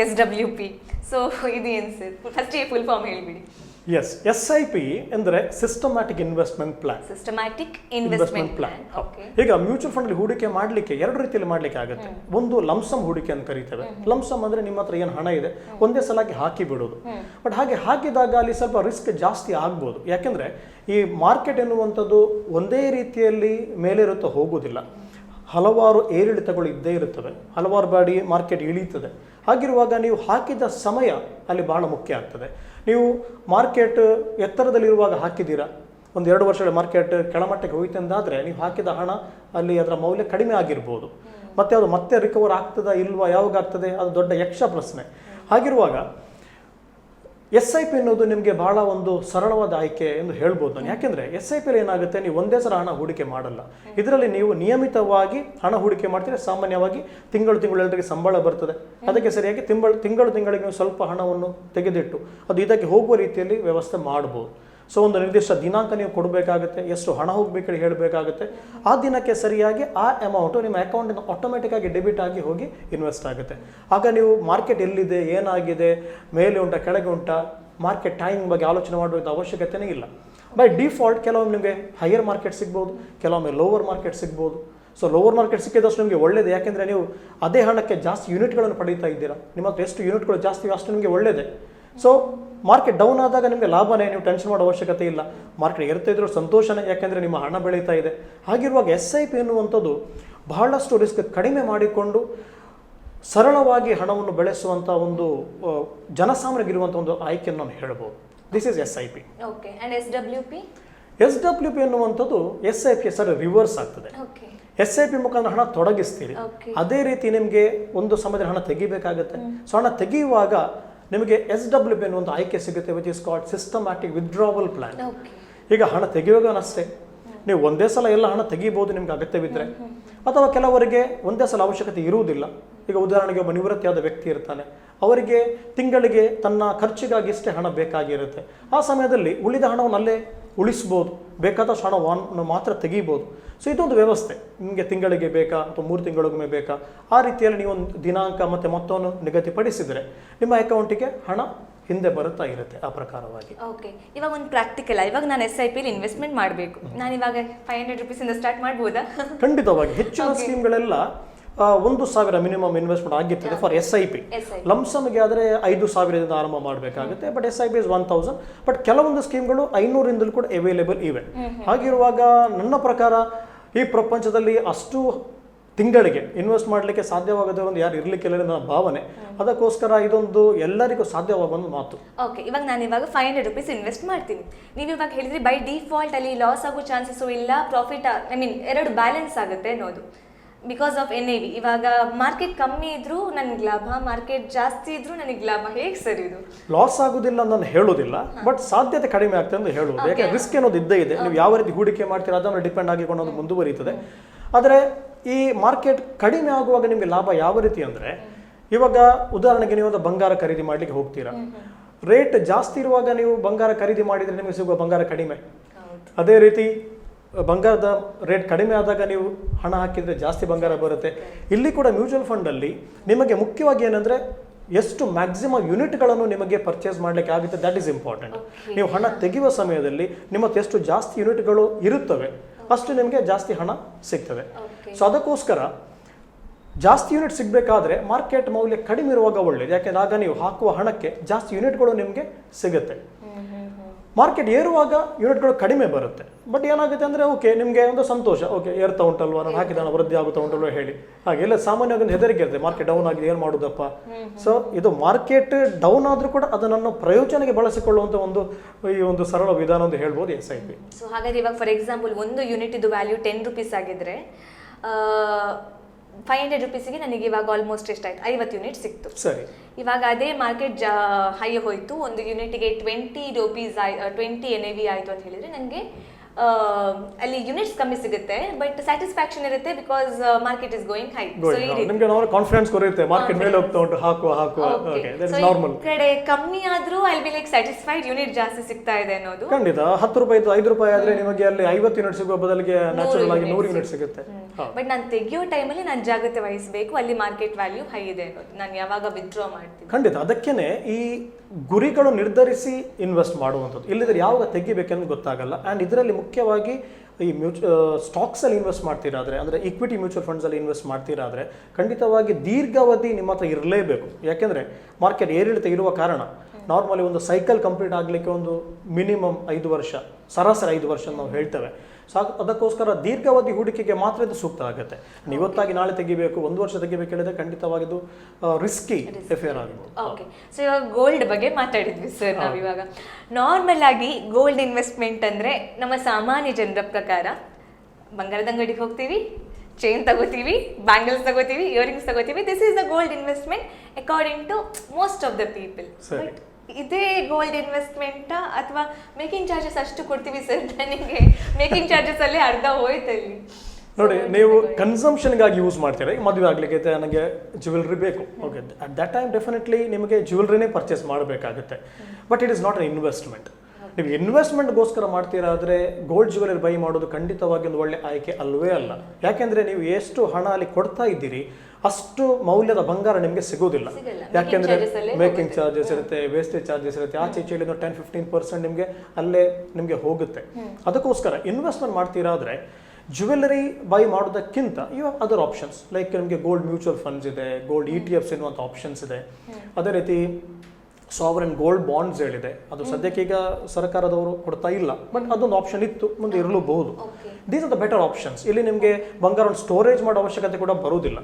S W P so ಇದು ಏನು ಸರ್ ಫಸ್ಟ್ ಫುಲ್ ಫಾರ್ಮ್ ಹೇಳಿಬಿಡಿ. ಎಸ್ ಎಸ್ ಐ ಪಿ ಎಂದರೆ systematic investment plan systematic investment plan ಈಗ ಮ್ಯೂಚುವಲ್ ಫಂಡ್ ಹೂಡಿಕೆ ಮಾಡಲಿಕ್ಕೆ ಎರಡು ರೀತಿಯಲ್ಲಿ ಮಾಡಲಿಕ್ಕೆ ಆಗುತ್ತೆ. ಒಂದು ಲಂಸಮ್ ಹೂಡಿಕೆ ಅಂತ ಕರಿತೇವೆ. ಲಂಸಮ್ ಅಂದ್ರೆ ನಿಮ್ಮ ಹತ್ರ ಏನು ಹಣ ಇದೆ ಒಂದೇ ಸಲಾಗಿ ಹಾಕಿ ಬಿಡೋದು ಬಟ್ ಹಾಗೆ ಹಾಕಿದಾಗ ಅಲ್ಲಿ ಸ್ವಲ್ಪ ರಿಸ್ಕ್ ಜಾಸ್ತಿ ಆಗ್ಬೋದು. ಯಾಕೆಂದ್ರೆ ಈ ಮಾರ್ಕೆಟ್ ಎನ್ನುವಂಥದ್ದು ಒಂದೇ ರೀತಿಯಲ್ಲಿ ಮೇಲಿರುತ್ತಾ ಹೋಗುವುದಿಲ್ಲ. ಹಲವಾರು ಏರಿಳಿತಗಳು ಇದ್ದೇ ಇರುತ್ತವೆ. ಹಲವಾರು ಬಾಡಿ ಮಾರ್ಕೆಟ್ ಇಳೀತದೆ ಹಾಗಿರುವಾಗ ನೀವು ಹಾಕಿದ ಸಮಯ ಅಲ್ಲಿ ಬಹಳ ಮುಖ್ಯ ಆಗ್ತದೆ. ನೀವು ಮಾರ್ಕೆಟ್ ಎತ್ತರದಲ್ಲಿರುವಾಗ ಹಾಕಿದ್ದೀರಾ? ಒಂದು ಎರಡು ವರ್ಷಗಳ ಮಾರ್ಕೆಟ್ ಕೆಳಮಟ್ಟಕ್ಕೆ ಹೋಯ್ತು ಅಂದಾದ್ರೆ ನೀವು ಹಾಕಿದ ಹಣ ಅಲ್ಲಿ ಅದರ ಮೌಲ್ಯ ಕಡಿಮೆ ಆಗಿರ್ಬೋದು. ಮತ್ತೆ ಅದು ಮತ್ತೆ ರಿಕವರ್ ಆಗ್ತದಾ ಇಲ್ವಾ ಯಾವಾಗ ಆಗ್ತದೆ? ಅದು ದೊಡ್ಡ ಯಕ್ಷ ಪ್ರಶ್ನೆ. ಹಾಗಿರುವಾಗ ಎಸ್ ಐ ಪಿ ಅನ್ನೋದು ನಿಮಗೆ ಬಹಳ ಒಂದು ಸರಳವಾದ ಆಯ್ಕೆ ಎಂದು ಹೇಳ್ಬೋದು ನಾನು. ಯಾಕೆಂದ್ರೆ ಎಸ್ ಐ ಪಿ ಏನಾಗುತ್ತೆ, ನೀವು ಒಂದೇ ಸಲ ಹಣ ಹೂಡಿಕೆ ಮಾಡಲ್ಲ. ಇದರಲ್ಲಿ ನೀವು ನಿಯಮಿತವಾಗಿ ಹಣ ಹೂಡಿಕೆ ಮಾಡ್ತೀರಿ, ಸಾಮಾನ್ಯವಾಗಿ ತಿಂಗಳು ತಿಂಗಳು ಎಲ್ಲರಿಗೆ ಸಂಬಳ ಬರ್ತದೆ. ಅದಕ್ಕೆ ಸರಿಯಾಗಿ ತಿಂಗಳು ತಿಂಗಳು ತಿಂಗಳಿಗೆ ನೀವು ಸ್ವಲ್ಪ ಹಣವನ್ನು ತೆಗೆದಿಟ್ಟು ಅದು ಇದಕ್ಕೆ ಹೋಗುವ ರೀತಿಯಲ್ಲಿ ವ್ಯವಸ್ಥೆ ಮಾಡ್ಬೋದು. ಸೊ ಒಂದು ನಿರ್ದಿಷ್ಟ ದಿನಾಂಕ ನೀವು ಕೊಡಬೇಕಾಗುತ್ತೆ, ಎಷ್ಟು ಹಣ ಹೋಗ್ಬೇಕು ಹೇಳಬೇಕಾಗುತ್ತೆ, ಆ ದಿನಕ್ಕೆ ಸರಿಯಾಗಿ ಆ ಅಮೌಂಟು ನಿಮ್ಮ ಅಕೌಂಟಿಂದ ಆಟೋಮೆಟಿಕ್ಕಾಗಿ ಡೆಬಿಟ್ ಆಗಿ ಹೋಗಿ ಇನ್ವೆಸ್ಟ್ ಆಗುತ್ತೆ. ಆಗ ನೀವು ಮಾರ್ಕೆಟ್ ಎಲ್ಲಿದೆ, ಏನಾಗಿದೆ, ಮೇಲೆ ಉಂಟಾ, ಕೆಳಗೆ ಉಂಟಾ ಮಾರ್ಕೆಟ್ ಟೈಮಿಂಗ್ ಬಗ್ಗೆ ಆಲೋಚನೆ ಮಾಡುವಂಥ ಅವಶ್ಯಕತೆಯೇ ಇಲ್ಲ. ಬೈ ಡಿಫಾಲ್ಟ್ ಕೆಲವೊಮ್ಮೆ ನಿಮಗೆ ಹೈಯರ್ ಮಾರ್ಕೆಟ್ ಸಿಗ್ಬೋದು, ಕೆಲವೊಮ್ಮೆ ಲೋವರ್ ಮಾರ್ಕೆಟ್ ಸಿಗ್ಬೋದು. ಸೊ ಲೋವರ್ ಮಾರ್ಕೆಟ್ ಸಿಕ್ಕಿದಷ್ಟು ನಿಮಗೆ ಒಳ್ಳೇದು, ಯಾಕೆಂದರೆ ನೀವು ಅದೇ ಹಣಕ್ಕೆ ಜಾಸ್ತಿ ಯೂನಿಟ್ಗಳನ್ನು ಪಡೀತಾ ಇದ್ದೀರಾ. ನಿಮ್ಮ ಹತ್ರ ಎಷ್ಟು ಯೂನಿಟ್ಗಳು ಜಾಸ್ತಿ, ಅಷ್ಟು ನಿಮಗೆ ಒಳ್ಳೇದೇ. ಸೊ ಮಾರ್ಕೆಟ್ ಡೌನ್ ಆದಾಗ ನಿಮಗೆ ಲಾಭನೇ ನೀವು ಟೆನ್ಷನ್ ಮಾಡೋ ಅವಶ್ಯಕತೆ ಇಲ್ಲ. ಮಾರ್ಕೆಟ್ ಏರ್ತಾ ಇದ್ರೂ ಸಂತೋಷನೇ ಯಾಕೆಂದರೆ ನಿಮ್ಮ ಹಣ ಬೆಳೀತಾ ಇದೆ. ಹಾಗಿರುವಾಗ ಎಸ್ ಐ ಪಿ ಎನ್ನುವಂಥದ್ದು ಬಹಳಷ್ಟು ರಿಸ್ಕ್ ಕಡಿಮೆ ಮಾಡಿಕೊಂಡು ಸರಳವಾಗಿ ಹಣವನ್ನು ಬೆಳೆಸುವಂಥ ಒಂದು ಜನಸಾಮಾನ್ಯರಿಗಿರುವಂಥ ಒಂದು ಆಯ್ಕೆಯನ್ನು ನಾನು ಹೇಳ್ಬೋದು. This is S I P S W P S W P ಅನ್ನುವಂಥದ್ದು S I P sir reverse ಆಗ್ತದೆ. ಎಸ್ ಐ ಪಿ ಮುಖಾಂತರ ಹಣ ತೊಡಗಿಸ್ತೀರಿ. ಅದೇ ರೀತಿ ನಿಮಗೆ ಒಂದು ಸಮಯದಲ್ಲಿ ಹಣ ತೆಗಿಬೇಕಾಗುತ್ತೆ. ಸೊ ಹಣ ತೆಗೆಯುವಾಗ ನಿಮಗೆ ಎಸ್ ಡಬ್ಲ್ಯೂ ಬಿ ಅನ್ನೋ ಒಂದು ಆಯ್ಕೆ ಸಿಗುತ್ತೆ which is called systematic withdrawal plan okay ಈಗ ಹಣ ತೆಗೆಯುವಾಗ ಅಷ್ಟೇ. ನೀವು ಒಂದೇ ಸಲ ಎಲ್ಲ ಹಣ ತೆಗಿಬೋದು ನಿಮ್ಗೆ ಅಗತ್ಯವಿದ್ದರೆ ಅಥವಾ ಕೆಲವರಿಗೆ ಒಂದೇ ಸಲ ಅವಶ್ಯಕತೆ ಇರುವುದಿಲ್ಲ. ಈಗ ಉದಾಹರಣೆಗೆ ಒಬ್ಬ ನಿವೃತ್ತಿಯಾದ ವ್ಯಕ್ತಿ ಇರ್ತಾನೆ. ಅವರಿಗೆ ತಿಂಗಳಿಗೆ ತನ್ನ ಖರ್ಚಿಗಾಗಿ ಇಷ್ಟೇ ಹಣ ಬೇಕಾಗಿರುತ್ತೆ. ಆ ಸಮಯದಲ್ಲಿ ಉಳಿದ ಹಣವನ್ನು ಅಲ್ಲೇ ಉಳಿಸ್ಬೋದು. ಬೇಕಾದಷ್ಟು ಹಣವನ್ನು ಮಾತ್ರ ತೆಗಿಬೋದು. ಸೊ ಇದೊಂದು ವ್ಯವಸ್ಥೆ. ನಿಮಗೆ ತಿಂಗಳಿಗೆ ಬೇಕಾ ಅಥವಾ ಮೂರು ತಿಂಗಳಿಗೊಮ್ಮೆ ಬೇಕಾ? ಆ ರೀತಿಯಲ್ಲಿ ನೀವು ಒಂದು ದಿನಾಂಕ ಮತ್ತು ಮೊತ್ತವನ್ನು ನಿಗದಿಪಡಿಸಿದರೆ ನಿಮ್ಮ ಅಕೌಂಟಿಗೆ ಹಣ ಹಿಂದೆ ಬರುತ್ತಾ ಇರುತ್ತೆ ಆ ಪ್ರಕಾರವಾಗಿ. ಓಕೆ ಇವಾಗ ಒಂದು ಪ್ರಾಕ್ಟಿಕಲ್ ಇವಾಗ ನಾನು ಎಸ್ ಐ ಪಿಲಿ ಇನ್ವೆಸ್ಟ್ಮೆಂಟ್ ಮಾಡಬೇಕು. ನಾನು ಇವಾಗ ಫೈವ್ ಹಂಡ್ರೆಡ್ ರುಪೀಸಿಂದ ಸ್ಟಾರ್ಟ್ ಮಾಡ್ಬೋದಾ? ಖಂಡಿತವಾಗಿ. ಹೆಚ್ಚಿನ ಸ್ಕೀಮ್ಗಳೆಲ್ಲ ಒಂದು ಸಾವಿರ ಮಿನಿಮಮ್ ಇನ್ವೆಸ್ಟ್ಮೆಂಟ್ ಆಗಿರ್ತದೆ ಫಾರ್ ಎಸ್ ಐ ಪಿ ಲಮ್ಸಮ್ಗೆ ಆದರೆ ಐದು ಸಾವಿರದಿಂದ ಆರಂಭ ಮಾಡಬೇಕಾಗುತ್ತೆ but S I P is one thousand but ಕೆಲವೊಂದು ಸ್ಕೀಮ್ಗಳು ಐನೂರಿಂದಲೂ ಕೂಡ ಅವೈಲೇಬಲ್ ಇವೆ. ಹಾಗಿರುವಾಗ ನನ್ನ ಪ್ರಕಾರ ಈ ಪ್ರಪಂಚದಲ್ಲಿ ಅಷ್ಟು ತಿಂಗಳಿಗೆ ಇನ್ವೆಸ್ಟ್ ಮಾಡಲಿಕ್ಕೆ ಸಾಧ್ಯವಾಗದೆ ಒಂದು ಯಾರು ಇರಲಿಕ್ಕಿಲ್ಲ ನನ್ನ ಭಾವನೆ. ಅದಕ್ಕೋಸ್ಕರ ಇದೊಂದು ಎಲ್ಲರಿಗೂ ಸಾಧ್ಯವಾಗುವ ಒಂದು ಮಾತು. ಓಕೆ ಇವಾಗ ನಾನು ಇವಾಗ ಫೈವ್ ಹಂಡ್ರೆಡ್ ರುಪೀಸ್ ಇನ್ವೆಸ್ಟ್ ಮಾಡ್ತೀನಿ. ನೀವು ಇವಾಗ ಹೇಳಿದ್ರಿ ಬೈ ಡಿಫಾಲ್ಟ್ ಅಲ್ಲಿ ಲಾಸ್ ಆಗೋ ಚಾನ್ಸಸ್ ಇಲ್ಲ ಪ್ರಾಫಿಟ್ ಐ ಮೀನ್ ಎರಡು ಬ್ಯಾಲೆನ್ಸ್ ಆಗುತ್ತೆ ಅನ್ನೋದು. Because of N A V ಇವಾಗ ಮಾರ್ಕೆಟ್ ಕಮ್ಮಿ ಇದ್ರೂ ನನಗೆ ಲಾಭ ಮಾರ್ಕೆಟ್ ಜಾಸ್ತಿ ಇದ್ರೂ ನನಗೆ ಲಾಭ. ಹೇಗೆ ಸರ್ ಇದು? ಲಾಸ್ ಆಗುದಿಲ್ಲ ನಾನು ಹೇಳೋದಿಲ್ಲ ಬಟ್ ಸಾಧ್ಯತೆ ಕಡಿಮೆ ಆಗ್ತದೆ ಅಂತ ಹೇಳುವುದು ಯಾಕೆ? ರಿಸ್ಕ್ ಅನ್ನೋದು ಇದ್ದೇ ಇದೆ. ನೀವು ಯಾವ ರೀತಿ ಹೂಡಿಕೆ ಮಾಡ್ತೀರಾ ಅದನ್ನು ಡಿಪೆಂಡ್ ಆಗಿಕೊಂಡು ಅದು ಮುಂದುವರಿಯುತ್ತದೆ. ಆದರೆ ಈ ಮಾರ್ಕೆಟ್ ಕಡಿಮೆ ಆಗುವಾಗ ನಿಮಗೆ ಲಾಭ ಯಾವ ರೀತಿ ಅಂದರೆ ಇವಾಗ ಉದಾಹರಣೆಗೆ ನೀವು ಒಂದು ಬಂಗಾರ ಖರೀದಿ ಮಾಡಲಿಕ್ಕೆ ಹೋಗ್ತೀರಾ. ರೇಟ್ ಜಾಸ್ತಿ ಇರುವಾಗ ನೀವು ಬಂಗಾರ ಖರೀದಿ ಮಾಡಿದರೆ ನಿಮಗೆ ಸಿಗುವ ಬಂಗಾರ ಕಡಿಮೆ. ಅದೇ ರೀತಿ ಬಂಗಾರದ ರೇಟ್ ಕಡಿಮೆ ಆದಾಗ ನೀವು ಹಣ ಹಾಕಿದರೆ ಜಾಸ್ತಿ ಬಂಗಾರ ಬರುತ್ತೆ. ಇಲ್ಲಿ ಕೂಡ ಮ್ಯೂಚುವಲ್ ಫಂಡಲ್ಲಿ ನಿಮಗೆ ಮುಖ್ಯವಾಗಿ ಏನಂದರೆ ಎಷ್ಟು ಮ್ಯಾಕ್ಸಿಮಮ್ ಯೂನಿಟ್ಗಳನ್ನು ನಿಮಗೆ ಪರ್ಚೇಸ್ ಮಾಡಲಿಕ್ಕೆ ಆಗುತ್ತೆ ದಟ್ ಈಸ್ ಇಂಪಾರ್ಟೆಂಟ್ ನೀವು ಹಣ ತೆಗೆಯುವ ಸಮಯದಲ್ಲಿ ನಿಮ್ಮ ಎಷ್ಟು ಜಾಸ್ತಿ ಯೂನಿಟ್ಗಳು ಇರುತ್ತವೆ ಅಷ್ಟು ನಿಮಗೆ ಜಾಸ್ತಿ ಹಣ ಸಿಗ್ತದೆ. ಸೊ ಅದಕ್ಕೋಸ್ಕರ ಜಾಸ್ತಿ ಯೂನಿಟ್ ಸಿಗಬೇಕಾದ್ರೆ ಮಾರ್ಕೆಟ್ ಮೌಲ್ಯ ಕಡಿಮೆ ಇರುವಾಗ ಒಳ್ಳೇದು. ಯಾಕೆಂದ್ರೆ ಆಗ ನೀವು ಹಾಕುವ ಹಣಕ್ಕೆ ಜಾಸ್ತಿ ಯೂನಿಟ್ಗಳು ನಿಮಗೆ ಸಿಗುತ್ತೆ. ಮಾರ್ಕೆಟ್ ಏರುವಾಗ ಯೂನಿಟ್ಗಳು ಕಡಿಮೆ ಬರುತ್ತೆ. ಬಟ್ ಏನಾಗುತ್ತೆ ಅಂದರೆ ಓಕೆ ನಿಮಗೆ ಒಂದು ಸಂತೋಷ. ಓಕೆ ಏರ್ತಾ ಉಂಟಲ್ವ ನಾನು ಹಾಕಿದ ಹಣ ವೃದ್ಧಿ ಆಗುತ್ತಾ ಉಂಟಲ್ವ ಹೇಳಿ. ಹಾಗೆ ಎಲ್ಲ ಸಾಮಾನ್ಯವಾಗಿ ಒಂದು ಹೆದರಿಕೆ ಇರುತ್ತೆ. ಮಾರ್ಕೆಟ್ ಡೌನ್ ಆಗಿದೆ ಏನು ಮಾಡೋದಪ್ಪ? ಸೊ ಇದು ಮಾರ್ಕೆಟ್ ಡೌನ್ ಆದರೂ ಕೂಡ ಅದನ್ನು ಪ್ರಯೋಜನಕ್ಕೆ ಬಳಸಿಕೊಳ್ಳುವಂಥ ಒಂದು ಈ ಒಂದು ಸರಳ ವಿಧಾನ ಅಂತ ಹೇಳ್ಬೋದು ಎಸ್ ಐ ಪಿ. ಸೊ ಹಾಗಾದ್ರೆ ಇವಾಗ ಫಾರ್ ಎಕ್ಸಾಂಪಲ್ ಒಂದು ಯೂನಿಟ್ ಇದು ವ್ಯಾಲ್ಯೂ ಟೆನ್ ರುಪೀಸ್ ಆಗಿದ್ರೆ ಫೈವ್ ಹಂಡ್ರೆಡ್ ರುಪೀಸ್ಗೆ ನನಗೆ ಇವಾಗ ಆಲ್ಮೋಸ್ಟ್ ಎಷ್ಟಾಯ್ತು? ಐವತ್ತು ಯೂನಿಟ್ ಸಿಕ್ತು. ಸರಿ. ಇವಾಗ ಅದೇ ಮಾರ್ಕೆಟ್ ಜಾ ಹೈ ಹೋಯ್ತು. ಒಂದು ಯೂನಿಟ್ಗೆ ಟ್ವೆಂಟಿ ರುಪೀಸ್ ಆಯ್ ಟ್ವೆಂಟಿ ಎನ್ ಎ ವಿ ಆಯಿತು ಅಂತ ಹೇಳಿದ್ರೆ ನನಗೆ ಅಲ್ಲಿ ಯೂನಿಟ್ಸ್ ಕಮ್ಮಿ ಸಿಗುತ್ತೆ ಬಟ್ ಸ್ಯಾಟಿಸ್ಫ್ಯಾಕ್ಷನ್ ಇರುತ್ತೆ because market is going high ನಿಮಗೆ ನಾವು ಕಾನ್ಫಿಡೆನ್ಸ್ ಕೊರುತ್ತೆ ಮಾರ್ಕೆಟ್ ಮೇಲೆ ಹೋಗ್ತಾ ಉಂಟು ಹಾಕುವ ಹಾಕುವ. ನಾರ್ಮಲ್ ಕಡೆ ಕಮ್ಮಿ ಆದ್ರೂ I be like satisfied unit ಜಾಸ್ತಿ ಸಿಗ್ತಾ ಇದೆ ಅನ್ನೋದು. ಖಂಡಿತ. ಹತ್ತು ರೂಪಾಯಿ ಇತ್ತು ಐದು ರೂಪಾಯಿ ಆದ್ರೆ ನಿಮಗೆ ಅಲ್ಲಿ ಐವತ್ತು ಯೂನಿಟ್ ಸಿಗುವ ಬದಲಿಗೆ ನ್ಯಾಚುರಲ್ ಆಗಿ ನೂರು ಯೂನಿಟ್ ಸಿಗುತ್ತೆ. ಬಟ್ ನಾನು ತೆಗಿಯೋ ಟೈಮಲ್ಲಿ ನಾನು ಜಾಗ್ರತೆ ವಹಿಸಬೇಕು ಅಲ್ಲಿ ಮಾರ್ಕೆಟ್ ವ್ಯಾಲ್ಯೂ ಹೈ ಇದೆ ಅನ್ನೋದು. ನಾನು ಯಾವಾಗ ವಿತ್ಡ್ರಾ ಮಾಡ್ತೀನಿ. ಖಂಡಿತ. ಅದಕ್ಕೇನೆ ಈ ಗುರಿಗಳು ನಿರ್ಧರಿಸಿ ಇನ್ವೆಸ್ಟ್ ಮಾಡುವಂಥದ್ದು. ಇಲ್ಲದ್ರೆ ಯಾವಾಗ ತೆಗಿಬೇಕೆಂದು ಗೊತ್ತಾಗಲ್ಲ. ಆ್ಯಂಡ್ ಇದರಲ್ಲಿ ಮುಖ್ಯವಾಗಿ ಈ ಮ್ಯೂಚ್ ಸ್ಟಾಕ್ಸಲ್ಲಿ ಇನ್ವೆಸ್ಟ್ ಮಾಡ್ತೀರಾದರೆ, ಅಂದರೆ ಇಕ್ವಿಟಿ ಮ್ಯೂಚುವಲ್ ಫಂಡ್ಸಲ್ಲಿ ಇನ್ವೆಸ್ಟ್ ಮಾಡ್ತೀರಾದರೆ, ಖಂಡಿತವಾಗಿ ದೀರ್ಘಾವಧಿ ನಿಮ್ಮ ಹತ್ರ ಇರಲೇಬೇಕು. ಯಾಕೆಂದರೆ ಮಾರ್ಕೆಟ್ ಏರಿಳಿತ ಇರುವ ಕಾರಣ. ನಾರ್ಮಲಿ ಒಂದು ಸೈಕಲ್ ಕಂಪ್ಲೀಟ್ ಆಗಲಿಕ್ಕೆ ಒಂದು ಮಿನಿಮಮ್ ಐದು ವರ್ಷ ಸರಾಸರಿ ಐದು ವರ್ಷ ನಾವು ಹೇಳ್ತೇವೆ. ಸೊ ಅದಕ್ಕೋಸ್ಕರ ದೀರ್ಘಾವಧಿ ಹೂಡಿಕೆಗೆ ಮಾತ್ರ ಇದು ಸೂಕ್ತ ಆಗುತ್ತೆ. ಇವತ್ತಾಗಿ ನಾಳೆ ತೆಗಿಬೇಕು ಒಂದು ವರ್ಷ ತೆಗಿಬೇಕು ಹೇಳಿದ್ರೆ ಖಂಡಿತವಾಗಿದ್ದು ರಿಸ್ಕಿ ಎಫೇರ್ ಆಗುತ್ತೆ. ಓಕೆ ಸೊ ಇವಾಗ ಗೋಲ್ಡ್ ಬಗ್ಗೆ ಮಾತಾಡಿದ್ವಿ ಸರ್ ನಾವು ಇವಾಗ. ನಾರ್ಮಲ್ ಆಗಿ ಗೋಲ್ಡ್ ಇನ್ವೆಸ್ಟ್ಮೆಂಟ್ ಅಂದ್ರೆ ನಮ್ಮ ಸಾಮಾನ್ಯ ಜನರ ಪ್ರಕಾರ ಬಂಗಾರದ ಅಂಗಡಿಗೆ ಹೋಗ್ತೀವಿ ಚೈನ್ ತಗೋತೀವಿ ಬ್ಯಾಂಗಲ್ಸ್ ತಗೋತೀವಿ ಇಯರಿಂಗ್ಸ್ ತಗೋತೀವಿ. This is the gold investment according to most of the people ಇದೇ ಗೋಲ್ಡ್ ಇನ್ವೆಸ್ಟ್ಮೆಂಟ್ ಅಥವಾ ಮೇಕಿಂಗ್ ಚಾರ್ಜಸ್ ಅಷ್ಟು ಕೊಡ್ತೀವಿ ಸರ್ ನನಗೆ ಮೇಕಿಂಗ್ ಚಾರ್ಜಸ್ ಅಲ್ಲಿ ಅರ್ಧ ಹೋಯ್ತಲ್ಲಿ ನೋಡಿ ನೀವು ಕನ್ಸಂಪ್ಷನ್ಗಾಗಿ ಯೂಸ್ ಮಾಡ್ತೀರಾ? ಈಗ ಮದುವೆ ಆಗಲಿಕ್ಕೆ ನನಗೆ ಜ್ಯುವೆಲ್ರಿ ಬೇಕು. Okay at that time definitely ನಿಮಗೆ ಜ್ಯುವೆಲ್ರಿನೇ ಪರ್ಚೇಸ್ ಮಾಡಬೇಕಾಗುತ್ತೆ. But it is not an investment ನೀವು ಇನ್ವೆಸ್ಟ್ಮೆಂಟ್ಗೋಸ್ಕರ ಮಾಡ್ತೀರಾದ್ರೆ ಗೋಲ್ಡ್ ಜ್ಯುವೆಲರಿ ಬೈ ಮಾಡೋದು ಖಂಡಿತವಾಗಿ ಒಂದು ಒಳ್ಳೆ ಆಯ್ಕೆ ಅಲ್ವೇ ಅಲ್ಲ. ಯಾಕೆಂದ್ರೆ ನೀವು ಎಷ್ಟು ಹಣ ಅಲ್ಲಿ ಕೊಡ್ತಾ ಇದ್ದೀರಿ ಅಷ್ಟು ಮೌಲ್ಯದ ಬಂಗಾರ ನಿಮಗೆ ಸಿಗೋದಿಲ್ಲ. ಯಾಕೆಂದ್ರೆ ಮೇಕಿಂಗ್ ಚಾರ್ಜಸ್ ಇರುತ್ತೆ ವೇಸ್ಟೇಜ್ ಚಾರ್ಜಸ್ ಇರುತ್ತೆ. ಆಚೆ ಈಚೆ ಇಲ್ಲಿಂದ ಟೆನ್ ಫಿಫ್ಟೀನ್ ಪರ್ಸೆಂಟ್ ನಿಮಗೆ ಅಲ್ಲೇ ನಿಮಗೆ ಹೋಗುತ್ತೆ. ಅದಕ್ಕೋಸ್ಕರ ಇನ್ವೆಸ್ಟ್ಮೆಂಟ್ ಮಾಡ್ತೀರಾದ್ರೆ ಜ್ಯುವೆಲ್ಲರಿ ಬೈ ಮಾಡೋದಕ್ಕಿಂತ you have other options like ನಿಮಗೆ ಗೋಲ್ಡ್ ಮ್ಯೂಚುವಲ್ ಫಂಡ್ಸ್ ಇದೆ ಗೋಲ್ಡ್ ಇ ಟಿ ಎಫ್ಸ್ ಎನ್ನುವಂಥ ಆಪ್ಷನ್ಸ್ ಇದೆ. ಅದೇ ರೀತಿ ಸಾವರನ್ ಗೋಲ್ಡ್ ಬಾಂಡ್ಸ್ ಹೇಳಿದೆ. ಅದು ಸದ್ಯಕ್ಕೆ ಈಗ ಸರ್ಕಾರದವರು ಕೊಡ್ತಾ ಇಲ್ಲ. ಬಟ್ ಅದೊಂದು ಆಪ್ಷನ್ ಇತ್ತು ಮುಂದೆ ಇರಲೂಬಹುದು. These are the better options ಇಲ್ಲಿ ನಿಮಗೆ ಬಂಗಾರವನ್ನು ಸ್ಟೋರೇಜ್ ಮಾಡೋ ಅವಶ್ಯಕತೆ ಕೂಡ ಬರುವುದಿಲ್ಲ.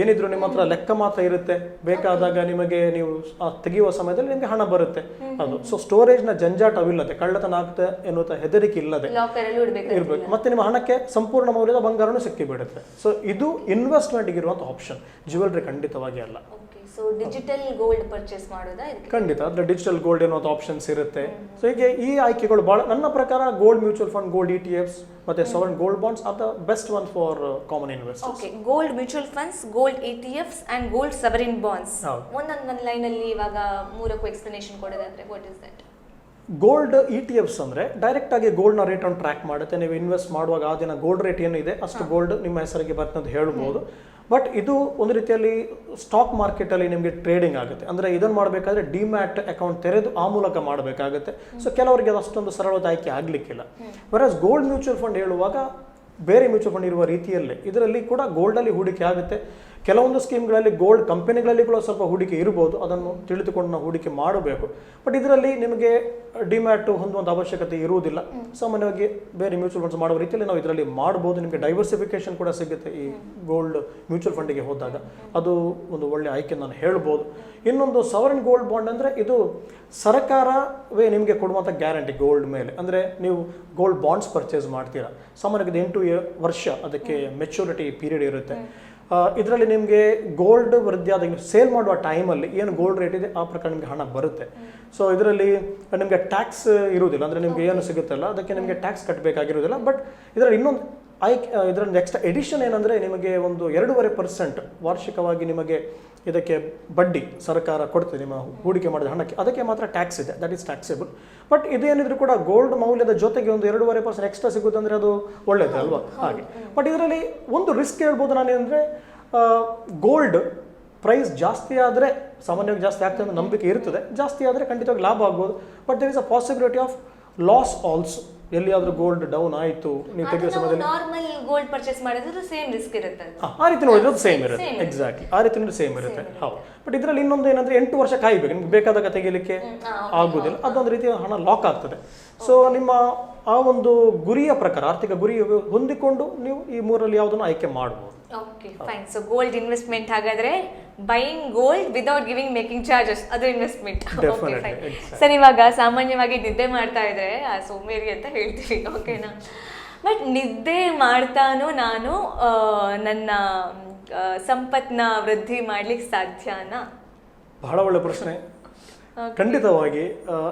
ಏನಿದ್ರು ನಿಮ್ಮ ಹತ್ರ ಲೆಕ್ಕ ಮಾತ್ರ ಇರುತ್ತೆ. ಬೇಕಾದಾಗ ನಿಮಗೆ ನೀವು ಆ ತೆಗೆಯುವ ಸಮಯದಲ್ಲಿ ನಿಮಗೆ ಹಣ ಬರುತ್ತೆ. ಅದು. ಸೊ ಸ್ಟೋರೇಜ್ನ ಜಂಜಾಟವಿಲ್ಲದೆ ಕಳ್ಳತನ ಆಗ್ತದೆ ಎನ್ನುವಂತ ಹೆದರಿಕೆ ಇಲ್ಲದೆ ಇರಬೇಕು. ಮತ್ತೆ ನಿಮ್ಮ ಹಣಕ್ಕೆ ಸಂಪೂರ್ಣ ಮೌಲ್ಯದ ಬಂಗಾರನು ಸಿಕ್ಕಿಬಿಡುತ್ತೆ. ಸೊ ಇದು ಇನ್ವೆಸ್ಟ್ಮೆಂಟ್ ಇರುವಂಥ ಆಪ್ಷನ್ ಜ್ಯುವೆಲ್ರಿ ಖಂಡಿತವಾಗಿ ಅಲ್ಲ. ಸೊ ಡಿಜಿಟಲ್ ಗೋಲ್ಡ್ ಪರ್ಚೇಸ್ ಮಾಡೋದಾ ಖಂಡಿತ ಅಂದ್ರೆ ಡಿಜಿಟಲ್ ಗೋಲ್ಡ್ ಅನ್ನೋದು ಆಪ್ಷನ್ಸ್ ಇರುತ್ತೆ. ಸೊ ಹೀಗೆ ಈ ಆಯ್ಕೆಗಳು ಬಹಳ ನನ್ನ ಪ್ರಕಾರ gold mutual fund gold E T Fs ಮತ್ತೆ sovereign gold bonds are the best one for common invest okay gold mutual funds gold E T Fs and gold sovereign bonds. ಒಂದೊಂದು ಒಂದು ಲೈನ್ ಅಲ್ಲಿ ಇವಾಗ ಮೂರಕ್ಕೂ explanation ಕೊಡೋದಾದ್ರೆ what is that gold E T Fs ಅಂದರೆ direct ಆಗಿ ಗೋಲ್ಡ್ನ rate ಅನ್ನು track ಮಾಡುತ್ತೆ. ನೀವು ಇನ್ವೆಸ್ಟ್ ಮಾಡುವಾಗ ಆ ದಿನ ಗೋಲ್ಡ್ ರೇಟ್ ಏನಿದೆ ಅಷ್ಟು ಗೋಲ್ಡ್ ನಿಮ್ಮ ಹೆಸರಿಗೆ ಬರ್ತದೆ ಹೇಳ್ಬೋದು. ಬಟ್ ಇದು ಒಂದು ರೀತಿಯಲ್ಲಿ ಸ್ಟಾಕ್ ಮಾರ್ಕೆಟಲ್ಲಿ ನಿಮಗೆ ಟ್ರೇಡಿಂಗ್ ಆಗುತ್ತೆ. ಅಂದರೆ ಇದನ್ನು ಮಾಡಬೇಕಾದ್ರೆ ಡಿಮ್ಯಾಟ್ ಅಕೌಂಟ್ ತೆರೆದು ಆ ಮೂಲಕ ಮಾಡಬೇಕಾಗುತ್ತೆ. ಸೊ ಕೆಲವರಿಗೆ ಅದು ಅಷ್ಟೊಂದು ಸರಳವಾದ ಆಯ್ಕೆ ಆಗಲಿಕ್ಕಿಲ್ಲ. ವರಸ್ ಗೋಲ್ಡ್ ಮ್ಯೂಚುವಲ್ ಫಂಡ್ ಹೇಳುವಾಗ ಬೇರೆ ಮ್ಯೂಚುವಲ್ ಫಂಡ್ ಇರುವ ರೀತಿಯಲ್ಲೇ, ಇದರಲ್ಲಿ ಕೂಡ ಗೋಲ್ಡಲ್ಲಿ ಹೂಡಿಕೆ ಆಗುತ್ತೆ. ಕೆಲವೊಂದು ಸ್ಕೀಮ್ಗಳಲ್ಲಿ ಗೋಲ್ಡ್ ಕಂಪನಿಗಳಲ್ಲಿ ಕೂಡ ಸ್ವಲ್ಪ ಹೂಡಿಕೆ ಇರ್ಬೋದು ಅದನ್ನು ತಿಳಿದುಕೊಂಡು ನಾವು ಹೂಡಿಕೆ ಮಾಡಬೇಕು. ಬಟ್ ಇದರಲ್ಲಿ ನಿಮಗೆ ಡಿಮ್ಯಾಟ್ ಹೊಂದುವಂಥ ಅವಶ್ಯಕತೆ ಇರುವುದಿಲ್ಲ. ಸಾಮಾನ್ಯವಾಗಿ ಬೇರೆ ಮ್ಯೂಚುವಲ್ ಫಂಡ್ಸ್ ಮಾಡುವ ರೀತಿಯಲ್ಲಿ ನಾವು ಇದರಲ್ಲಿ ಮಾಡ್ಬೋದು. ನಿಮಗೆ ಡೈವರ್ಸಿಫಿಕೇಶನ್ ಕೂಡ ಸಿಗುತ್ತೆ ಈ ಗೋಲ್ಡ್ ಮ್ಯೂಚುವಲ್ ಫಂಡಿಗೆ ಹೋದಾಗ. ಅದು ಒಂದು ಒಳ್ಳೆ ಆಯ್ಕೆ ನಾನು ಹೇಳ್ಬೋದು. ಇನ್ನೊಂದು ಸವರನ್ ಗೋಲ್ಡ್ ಬಾಂಡ್ ಅಂದರೆ ಇದು ಸರ್ಕಾರವೇ ನಿಮಗೆ ಕೊಡುವಂಥ ಗ್ಯಾರಂಟಿ ಗೋಲ್ಡ್ ಮೇಲೆ. ಅಂದರೆ ನೀವು ಗೋಲ್ಡ್ ಬಾಂಡ್ಸ್ ಪರ್ಚೇಸ್ ಮಾಡ್ತೀರಾ. ಸಾಮಾನ್ಯವಾಗಿ ಎಂಟು ವರ್ಷ ಅದಕ್ಕೆ ಮೆಚುರಿಟಿ ಪೀರಿಯಡ್ ಇರುತ್ತೆ. ಇದರಲ್ಲಿ ನಿಮಗೆ ಗೋಲ್ಡ್ ವೃದ್ಧಿ ಆದಾಗ ಸೇಲ್ ಮಾಡುವ ಟೈಮಲ್ಲಿ ಏನು ಗೋಲ್ಡ್ ರೇಟ್ ಇದೆ ಆ ಪ್ರಕಾರ ನಿಮಗೆ ಹಣ ಬರುತ್ತೆ. ಸೊ ಇದರಲ್ಲಿ ನಿಮಗೆ ಟ್ಯಾಕ್ಸ್ ಇರುವುದಿಲ್ಲ ಅಂದರೆ ನಿಮಗೆ ಏನು ಸಿಗುತ್ತಲ್ಲ ಅದಕ್ಕೆ ನಿಮಗೆ ಟ್ಯಾಕ್ಸ್ ಕಟ್ಟಬೇಕಾಗಿರೋದಿಲ್ಲ ಬಟ್ ಇದರಲ್ಲಿ ಇನ್ನೊಂದು ಆಯ್ಕೆ ಇದರ ನೆಕ್ಸ್ಟ್ ಎಡಿಷನ್ ಏನಂದರೆ ನಿಮಗೆ ಒಂದು ಎರಡೂವರೆ ಪರ್ಸೆಂಟ್ ವಾರ್ಷಿಕವಾಗಿ ನಿಮಗೆ ಇದಕ್ಕೆ ಬಡ್ಡಿ ಸರ್ಕಾರ ಕೊಡ್ತದೆ ನಿಮ್ಮ ಹೂಡಿಕೆ ಮಾಡಿದ ಹಣಕ್ಕೆ. ಅದಕ್ಕೆ ಮಾತ್ರ ಟ್ಯಾಕ್ಸ್ ಇದೆ ದಟ್ ಈಸ್ ಟ್ಯಾಕ್ಸೇಬಲ್ ಬಟ್ ಇದೇನಿದ್ರು ಕೂಡ ಗೋಲ್ಡ್ ಮೌಲ್ಯದ ಜೊತೆಗೆ ಒಂದು ಎರಡೂವರೆ ಪರ್ಸೆಂಟ್ ಎಕ್ಸ್ಟ್ರಾ ಸಿಗುತ್ತಂದರೆ ಅದು ಒಳ್ಳೆಯದು ಅಲ್ವಾ? ಹಾಗೆ. ಬಟ್ ಇದರಲ್ಲಿ ಒಂದು ರಿಸ್ಕ್ ಹೇಳ್ಬೋದು ನಾನೇನಂದರೆ ಗೋಲ್ಡ್ ಪ್ರೈಸ್ ಜಾಸ್ತಿ ಆದರೆ ಸಾಮಾನ್ಯವಾಗಿ ಜಾಸ್ತಿ ಆಗ್ತದೆ ಅಂತ ನಂಬಿಕೆ ಇರ್ತದೆ. ಜಾಸ್ತಿ ಆದರೆ ಖಂಡಿತವಾಗಿ ಲಾಭ ಆಗ್ಬೋದು. But there is a possibility of loss also ಎಲ್ಲಿಯಾದರೂ ಗೋಲ್ಡ್ ಡೌನ್ ಆಯಿತು ನೀವು ತೆಗೆಯೋ ಸಮಯದಲ್ಲಿ ನಾರ್ಮಲ್ ಗೋಲ್ಡ್ ಪರ್ಚೇಸ್ ಮಾಡಿದ್ರೆ ಸೇಮ್ ರಿಸ್ಕ್ ಇರುತ್ತೆ. ಆ, ಆ ರೀತಿ ನೋಡಿದ್ರೆ ಸೇಮ್ ಇರುತ್ತೆ. ಎಕ್ಸಾಕ್ಟ್ಲಿ ಆ ರೀತಿ ನೋಡಿದ್ರೆ ಸೇಮ್ ಇರುತ್ತೆ. ಹೌದು. ಬಟ್ ಇದರಲ್ಲಿ ಇನ್ನೊಂದು ಏನಂದ್ರೆ ಎಂಟು ವರ್ಷ ಕಾಯಬೇಕು. ನಿಮ್ಗೆ ಬೇಕಾದಾಗ ತೆಗಿಲಿಕ್ಕೆ ಆಗುದಿಲ್ಲ. ಅದೊಂದು ರೀತಿಯ ಹಣ ಲಾಕ್ ಆಗ್ತದೆ. ಸೊ ನಿಮ್ಮ ಆ ಒಂದು ಗುರಿಯ ಪ್ರಕಾರ ಆರ್ಥಿಕ ಗುರಿ ಹೊಂದಿಕೊಂಡು ನೀವು ಈ ಮೂರಲ್ಲಿ ಯಾವುದನ್ನು ಆಯ್ಕೆ ಮಾಡ್ಬೋದು. Okay fine so gold investment ಹಾಗಾದ್ರೆ buying gold without giving making charges ಅದು ಇನ್ವೆಸ್ಟ್ಮೆಂಟ್ ಓಕೆ ಫೈನ್ ಸರ್ ಇವಾಗ ಸಾಮಾನ್ಯವಾಗಿ ನಿದ್ದೆ ಮಾಡ್ತಾ ಇದ್ರೆ ಆ ಸೋಮೇರಿ ಅಂತ ಹೇಳ್ತೀವಿ. ಓಕೆನಾ ಬಟ್ ನಿದ್ದೆ ಮಾಡ್ತಾನೂ ನಾನು ನನ್ನ ಸಂಪತ್ನ ವೃದ್ಧಿ ಮಾಡ್ಲಿಕ್ಕೆ ಸಾಧ್ಯನಾ? ಬಹಳ ಒಳ್ಳೆ ಪ್ರಶ್ನೆ. ಖಂಡಿತವಾಗಿ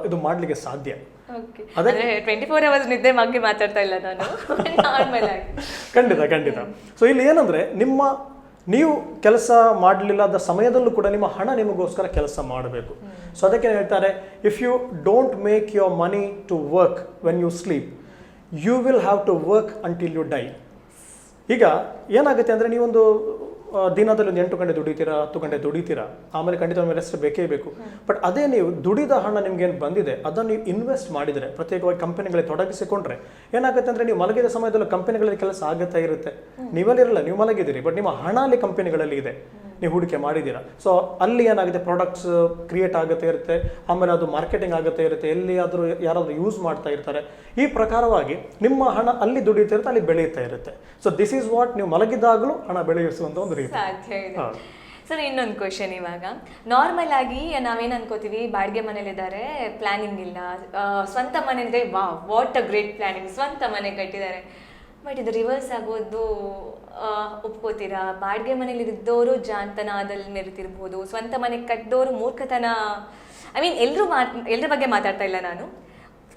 ಇದು ಮಾಡಲಿಕ್ಕೆ ಸಾಧ್ಯ. ಅದೇ- ಟ್ವೆಂಟಿ ಫೋರ್ ಅವರ್ಸ್ ನಿದ್ದೆ ಬಗ್ಗೆ ಮಾತಾಡ್ತಾ ಇಲ್ಲ ನಾನು. ಖಂಡಿತ ಖಂಡಿತ. ಸೊ ಇಲ್ಲಿ ಏನಂದ್ರೆ ನಿಮ್ಮ ನೀವು ಕೆಲಸ ಮಾಡಲಿಲ್ಲದ ಸಮಯದಲ್ಲೂ ಕೂಡ ನಿಮ್ಮ ಹಣ ನಿಮಗೋಸ್ಕರ ಕೆಲಸ ಮಾಡಬೇಕು. ಸೊ ಅದಕ್ಕೆ ಹೇಳ್ತಾರೆ if you don't make your money to work when you sleep you will have to work until you die ಈಗ ಏನಾಗುತ್ತೆ ಅಂದರೆ ನೀವೊಂದು ದಿನದಲ್ಲಿ ಒಂದು ಎಂಟು ಗಂಟೆ ದುಡಿತೀರಾ ಹತ್ತು ಗಂಟೆ ದುಡಿತೀರಾ ಆಮೇಲೆ ಖಂಡಿತ ನಿಮಗೆ ರೆಸ್ಟ್ ಬೇಕೇ ಬೇಕು. ಬಟ್ ಅದೇ ನೀವು ದುಡಿದ ಹಣ ನಿಮ್ಗೆ ಏನು ಬಂದಿದೆ ಅದನ್ನು ನೀವು ಇನ್ವೆಸ್ಟ್ ಮಾಡಿದರೆ ಪ್ರತ್ಯೇಕವಾಗಿ ಕಂಪನಿಗಳಿಗೆ ತೊಡಗಿಸಿಕೊಂಡ್ರೆ ಏನಾಗುತ್ತೆ ಅಂದರೆ ನೀವು ಮಲಗಿದ ಸಮಯದಲ್ಲೂ ಕಂಪನಿಗಳಲ್ಲಿ ಕೆಲಸ ಆಗುತ್ತಾ ಇರುತ್ತೆ. ನೀವಲ್ಲಿರಲ್ಲ ನೀವು ಮಲಗಿದ್ದೀರಿ ಬಟ್ ನಿಮ್ಮ ಹಣ ಅಲ್ಲಿ ಕಂಪನಿಗಳಲ್ಲಿ ಇದೆ ನೀವು ಹೂಡಿಕೆ ಮಾಡಿದ್ದೀರಾ? ಸೊ ಅಲ್ಲಿ ಏನಾಗುತ್ತೆ? ಪ್ರಾಡಕ್ಟ್ಸ್ ಕ್ರಿಯೇಟ್ ಆಗುತ್ತೆ ಇರುತ್ತೆ. ಆಮೇಲೆ ಅದು ಮಾರ್ಕೆಟಿಂಗ್ ಆಗುತ್ತೆ ಇರುತ್ತೆ. ಎಲ್ಲಿಯಾದರೂ ಯಾರಾದರೂ ಯೂಸ್ ಮಾಡ್ತಾ ಇರ್ತಾರೆ. ಈ ಪ್ರಕಾರವಾಗಿ ನಿಮ್ಮ ಹಣ ಅಲ್ಲಿ ದುಡಿಯುತ್ತೆ ಇರುತ್ತೆ ಅಲ್ಲಿ ಬೆಳೆಯುತ್ತಾ ಇರುತ್ತೆ. ಸೊ ದಿಸ್ ಈಸ್ ವಾಟ್ ನೀವು ಮಲಗಿದಾಗಲೂ ಹಣ ಬೆಳೆಯಿಸುವಂಥ ಒಂದು ರೀತಿ. ಸರ್ ಇನ್ನೊಂದು ಕ್ವಶನ್ ಇವಾಗ. ನಾರ್ಮಲ್ ಆಗಿ ನಾವೇನು ಅನ್ಕೋತೀವಿ? ಬಾಡಿಗೆ ಮನೇಲಿದ್ದಾರೆ ಪ್ಲಾನಿಂಗ್ ಇಲ್ಲ. ಸ್ವಂತ ಮನೆ ಇದೆ ವಾ ವಾಟ್ ಅ ಗ್ರೇಟ್ ಪ್ಲಾನಿಂಗ್ ಸ್ವಂತ ಮನೆ ಕಟ್ಟಿದ್ದಾರೆ. ಬಟ್ ಇದು ರಿವರ್ಸ್ ಆಗೋದು ಒಪ್ಕೋತೀರಾ? ಬಾಡಿಗೆ ಮನೇಲಿ ಇದ್ದವರು ಜಾನ್ತನದಲ್ಲಿ ಮೆರೆತಿರ್ಬೋದು ಸ್ವಂತ ಮನೆ ಕಟ್ಟಿದವರು ಮೂರ್ಖತನ. ಐ ಮೀನ್ ಎಲ್ಲರೂ ಮಾತ್ ಎಲ್ಲರ ಬಗ್ಗೆ ಮಾತಾಡ್ತಾ ಇಲ್ಲ ನಾನು.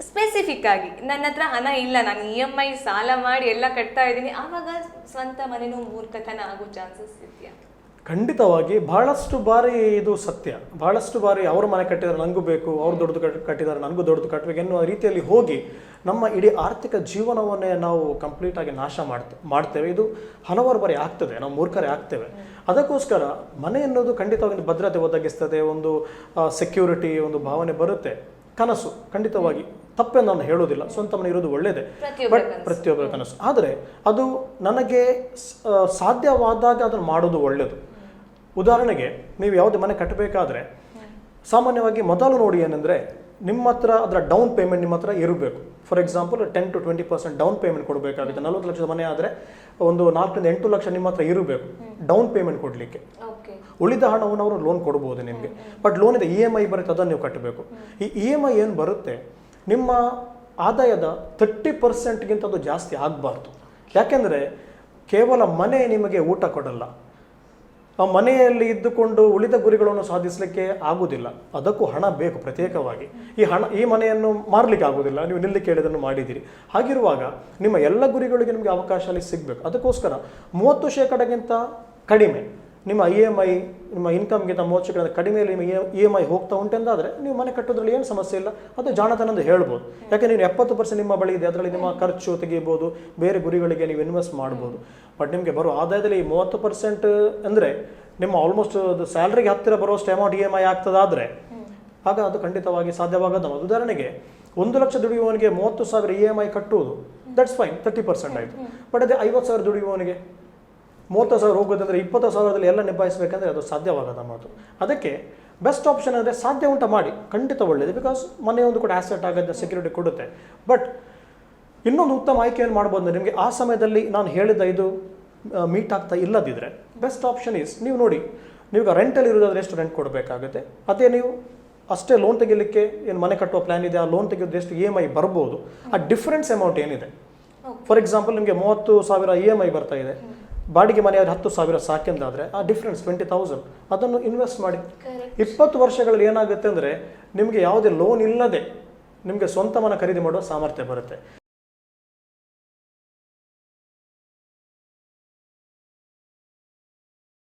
ಸ್ಪೆಸಿಫಿಕ್ ಆಗಿ, ನನ್ನ ಹತ್ರ ಹಣ ಇಲ್ಲ, ನಾನು ಇ ಎಂ ಐ ಸಾಲ ಮಾಡಿ ಎಲ್ಲ ಕಟ್ತಾ ಇದ್ದೀನಿ. ಆವಾಗ ಸ್ವಂತ ಮನೆನೂ ಮೂರ್ಖತನ ಆಗೋ ಚಾನ್ಸಸ್ ಇದೆಯಾ? ಖಂಡಿತವಾಗಿ, ಬಹಳಷ್ಟು ಬಾರಿ ಇದು ಸತ್ಯ. ಬಹಳಷ್ಟು ಬಾರಿ ಅವ್ರ ಮನೆ ಕಟ್ಟಿದ್ರೆ ನನಗೂ ಬೇಕು, ಅವ್ರು ದೊಡ್ಡದು ಕಟ್ ಕಟ್ಟಿದ್ದಾರೆ ನನಗೂ ದೊಡ್ಡದು ಕಟ್ಟಬೇಕು ಎನ್ನುವ ರೀತಿಯಲ್ಲಿ ಹೋಗಿ ನಮ್ಮ ಇಡೀ ಆರ್ಥಿಕ ಜೀವನವನ್ನೇ ನಾವು ಕಂಪ್ಲೀಟ್ ಆಗಿ ನಾಶ ಮಾಡ್ತೇವೆ ಮಾಡ್ತೇವೆ. ಇದು ಹಲವಾರು ಬಾರಿ ಆಗ್ತದೆ. ನಾವು ಮೂರ್ಖರೇ ಆಗ್ತೇವೆ. ಅದಕ್ಕೋಸ್ಕರ ಮನೆ ಅನ್ನೋದು ಖಂಡಿತವಾಗಿ ಭದ್ರತೆ ಒದಗಿಸ್ತದೆ. ಒಂದು ಸೆಕ್ಯೂರಿಟಿ ಒಂದು ಭಾವನೆ ಬರುತ್ತೆ. ಕನಸು ಖಂಡಿತವಾಗಿ. ತಪ್ಪೆಂದು ನಾನು ಹೇಳೋದಿಲ್ಲ ಸ್ವಂತ ಮನೆ ಇರೋದು ಒಳ್ಳೆಯದೆ ಬಟ್ ಪ್ರತಿಯೊಬ್ಬರ ಕನಸು. ಆದರೆ ಅದು ನನಗೆ ಸಾಧ್ಯವಾದಾಗ ಅದನ್ನು ಮಾಡೋದು ಒಳ್ಳೆಯದು ಉದಾಹರಣೆಗೆ ನೀವು ಯಾವುದೇ ಮನೆ ಕಟ್ಟಬೇಕಾದ್ರೆ ಸಾಮಾನ್ಯವಾಗಿ ಮೊದಲು ನೋಡಿ ಏನಂದರೆ ನಿಮ್ಮ ಹತ್ರ ಅದರ ಡೌನ್ ಪೇಮೆಂಟ್ ನಿಮ್ಮ ಹತ್ರ ಇರಬೇಕು. For example ten to twenty percent down payment ಕೊಡಬೇಕಾಗುತ್ತೆ. ನಲ್ವತ್ತು ಲಕ್ಷದ ಮನೆ ಆದರೆ ಒಂದು ನಾಲ್ಕರಿಂದ ಎಂಟು ಲಕ್ಷ ನಿಮ್ಮ ಹತ್ರ ಇರಬೇಕು. ಡೌನ್ ಪೇಮೆಂಟ್ ಕೊಡಲಿಕ್ಕೆ. ಉಳಿದ ಹಣವನ್ನು ಅವರು ಲೋನ್ ಕೊಡ್ಬೋದು ನಿಮಗೆ. ಬಟ್ ಲೋನ್ ಇದೆ ಇ ಎಂ ಐ ಬರುತ್ತೆ ಅದನ್ನು ನೀವು ಕಟ್ಟಬೇಕು. ಈ ಇ ಎಂ ಐ ಏನು ಬರುತ್ತೆ? ನಿಮ್ಮ ಆದಾಯದ ತರ್ಟಿ ಪರ್ಸೆಂಟ್ಗಿಂತ ಅದು ಜಾಸ್ತಿ ಆಗಬಾರ್ದು. ಯಾಕೆಂದರೆ ಕೇವಲ ಮನೆ ನಿಮಗೆ ಊಟ ಕೊಡಲ್ಲ. ಮನೆಯಲ್ಲಿ ಇದ್ದುಕೊಂಡು ಉಳಿದ ಗುರಿಗಳನ್ನು ಸಾಧಿಸಲಿಕ್ಕೆ ಆಗುವುದಿಲ್ಲ ಅದಕ್ಕೂ ಹಣ ಬೇಕು ಪ್ರತ್ಯೇಕವಾಗಿ. ಈ ಹಣ, ಈ ಮನೆಯನ್ನು ಮಾರಲಿಕ್ಕೆ ಆಗುವುದಿಲ್ಲ ನೀವು ನಿಲ್ಲಿ ಕೇಳಿದನ್ನು ಮಾಡಿದ್ದೀರಿ. ಹಾಗಿರುವಾಗ ನಿಮ್ಮ ಎಲ್ಲ ಗುರಿಗಳಿಗೆ ನಿಮಗೆ ಅವಕಾಶ ಅಲ್ಲಿ ಸಿಗಬೇಕು. ಅದಕ್ಕೋಸ್ಕರ ಮೂವತ್ತು ಶೇಕಡಗಿಂತ ಕಡಿಮೆ ನಿಮ್ಮ ಇ ಎಂ ಐ ನಿಮ್ಮ ಇನ್ಕಮ್ಗಿಂತ ಮೂವತ್ತು ಶೇಕಡ ಕಡಿಮೆ ನಿಮ್ಮ ಇ ಎಂ ಐ ಹೋಗ್ತಾ ಉಂಟೆಂದಾದರೆ ನೀವು ಮನೆ ಕಟ್ಟೋದ್ರಲ್ಲಿ ಏನು ಸಮಸ್ಯೆ ಇಲ್ಲ. ಅದು ಜಾಣತನ ಅಂತ ಹೇಳ್ಬೋದು. ಯಾಕೆ ನೀವು ಎಪ್ಪತ್ತು ಪರ್ಸೆಂಟ್ ನಿಮ್ಮ ಬಳಿ ಇದೆ ಅದರಲ್ಲಿ ನಿಮ್ಮ ಖರ್ಚು ತೆಗಿಬೋದು ಬೇರೆ ಗುರಿಗಳಿಗೆ ನೀವು ಇನ್ವೆಸ್ಟ್ ಮಾಡ್ಬೋದು. ಬಟ್ ನಿಮಗೆ ಬರೋ ಆದಾಯದಲ್ಲಿ ಮೂವತ್ತು ಪರ್ಸೆಂಟ್ ಅಂದರೆ ನಿಮ್ಮ ಆಲ್ಮೋಸ್ಟ್ ಸ್ಯಾಲ್ರಿಗೆ ಹತ್ತಿರ ಬರುವಷ್ಟು ಅಮೌಂಟ್ ಇ ಎಂ ಐ ಆಗ್ತದಾದರೆ ಆಗ ಅದು ಖಂಡಿತವಾಗಿ ಸಾಧ್ಯವಾಗದ ಉದಾಹರಣೆಗೆ ಒಂದು ಲಕ್ಷ ದುಡಿಯುವವನಿಗೆ ಮೂವತ್ತು ಸಾವಿರ ಇ ಎಂ ಐ ಕಟ್ಟುವುದು. ದಟ್ಸ್ ಫೈನ್ ತರ್ಟಿ ಪರ್ಸೆಂಟ್ ಆಯಿತು. ಬಟ್ ಅದೇ ಐವತ್ತು ಸಾವಿರ ದುಡಿಯುವವನಿಗೆ ಮೂವತ್ತು ಸಾವಿರ ಹೋಗೋದಂದ್ರೆ ಇಪ್ಪತ್ತು ಸಾವಿರದಲ್ಲಿ ಎಲ್ಲ ನಿಭಾಯಿಸಬೇಕಂದ್ರೆ ಅದು ಸಾಧ್ಯವಾಗದ ಮಾತು. ಅದಕ್ಕೆ ಬೆಸ್ಟ್ ಆಪ್ಷನ್ ಅಂದರೆ ಸಾಧ್ಯ ಉಂಟ ಮಾಡಿ ಖಂಡಿತ ಒಳ್ಳೆಯದು ಬಿಕಾಸ್ ಮನೆ ಒಂದು ಕೂಡ ಆ್ಯಸೆಟ್ ಆಗೋದು ಸೆಕ್ಯೂರಿಟಿ ಕೊಡುತ್ತೆ. ಬಟ್ ಇನ್ನೊಂದು ಉತ್ತಮ ಆಯ್ಕೆಯನ್ನು ಮಾಡ್ಬೋದು ಅಂದ್ರೆ ನಿಮಗೆ ಆ ಸಮಯದಲ್ಲಿ ನಾನು ಹೇಳಿದ ಇದು ಮೀಟ್ ಆಗ್ತಾ ಇಲ್ಲದಿದ್ದರೆ ಬೆಸ್ಟ್ ಆಪ್ಷನ್ ಈಸ್ ನೀವು ನೋಡಿ ನೀವು ರೆಂಟಲ್ಲಿ ಇರೋದಾದ್ರೆ ಎಷ್ಟು ರೆಂಟ್ ಕೊಡಬೇಕಾಗುತ್ತೆ? ಅದೇ ನೀವು ಅಷ್ಟೇ ಲೋನ್ ತೆಗಿಲಿಕ್ಕೆ ಏನು ಮನೆ ಕಟ್ಟುವ ಪ್ಲ್ಯಾನ್ ಇದೆ ಆ ಲೋನ್ ತೆಗೆಯೋದು ಎಷ್ಟು ಇ ಎಂ ಐ ಬರ್ಬೋದು? ಆ ಡಿಫ್ರೆನ್ಸ್ ಅಮೌಂಟ್ ಏನಿದೆ? ಫಾರ್ ಎಕ್ಸಾಂಪಲ್ ನಿಮಗೆ ಮೂವತ್ತು ಸಾವಿರ ಇ ಎಂ ಐ ಬರ್ತಾ ಇದೆ. ಬಾಡಿಗೆ ಮನೆಯವರು ಹತ್ತು ಸಾವಿರ ಸಾಕೆಂದಾದರೆ ಆ ಡಿಫ್ರೆನ್ಸ್ ಟ್ವೆಂಟಿ ತೌಸಂಡ್ ಅದನ್ನು ಇನ್ವೆಸ್ಟ್ ಮಾಡಿ. ಇಪ್ಪತ್ತು ವರ್ಷಗಳಲ್ಲಿ ಏನಾಗುತ್ತೆ ಅಂದರೆ ನಿಮಗೆ ಯಾವುದೇ ಲೋನ್ ಇಲ್ಲದೆ ನಿಮಗೆ ಸ್ವಂತ ಮನ ಖರೀದಿ ಮಾಡುವ ಸಾಮರ್ಥ್ಯ ಬರುತ್ತೆ.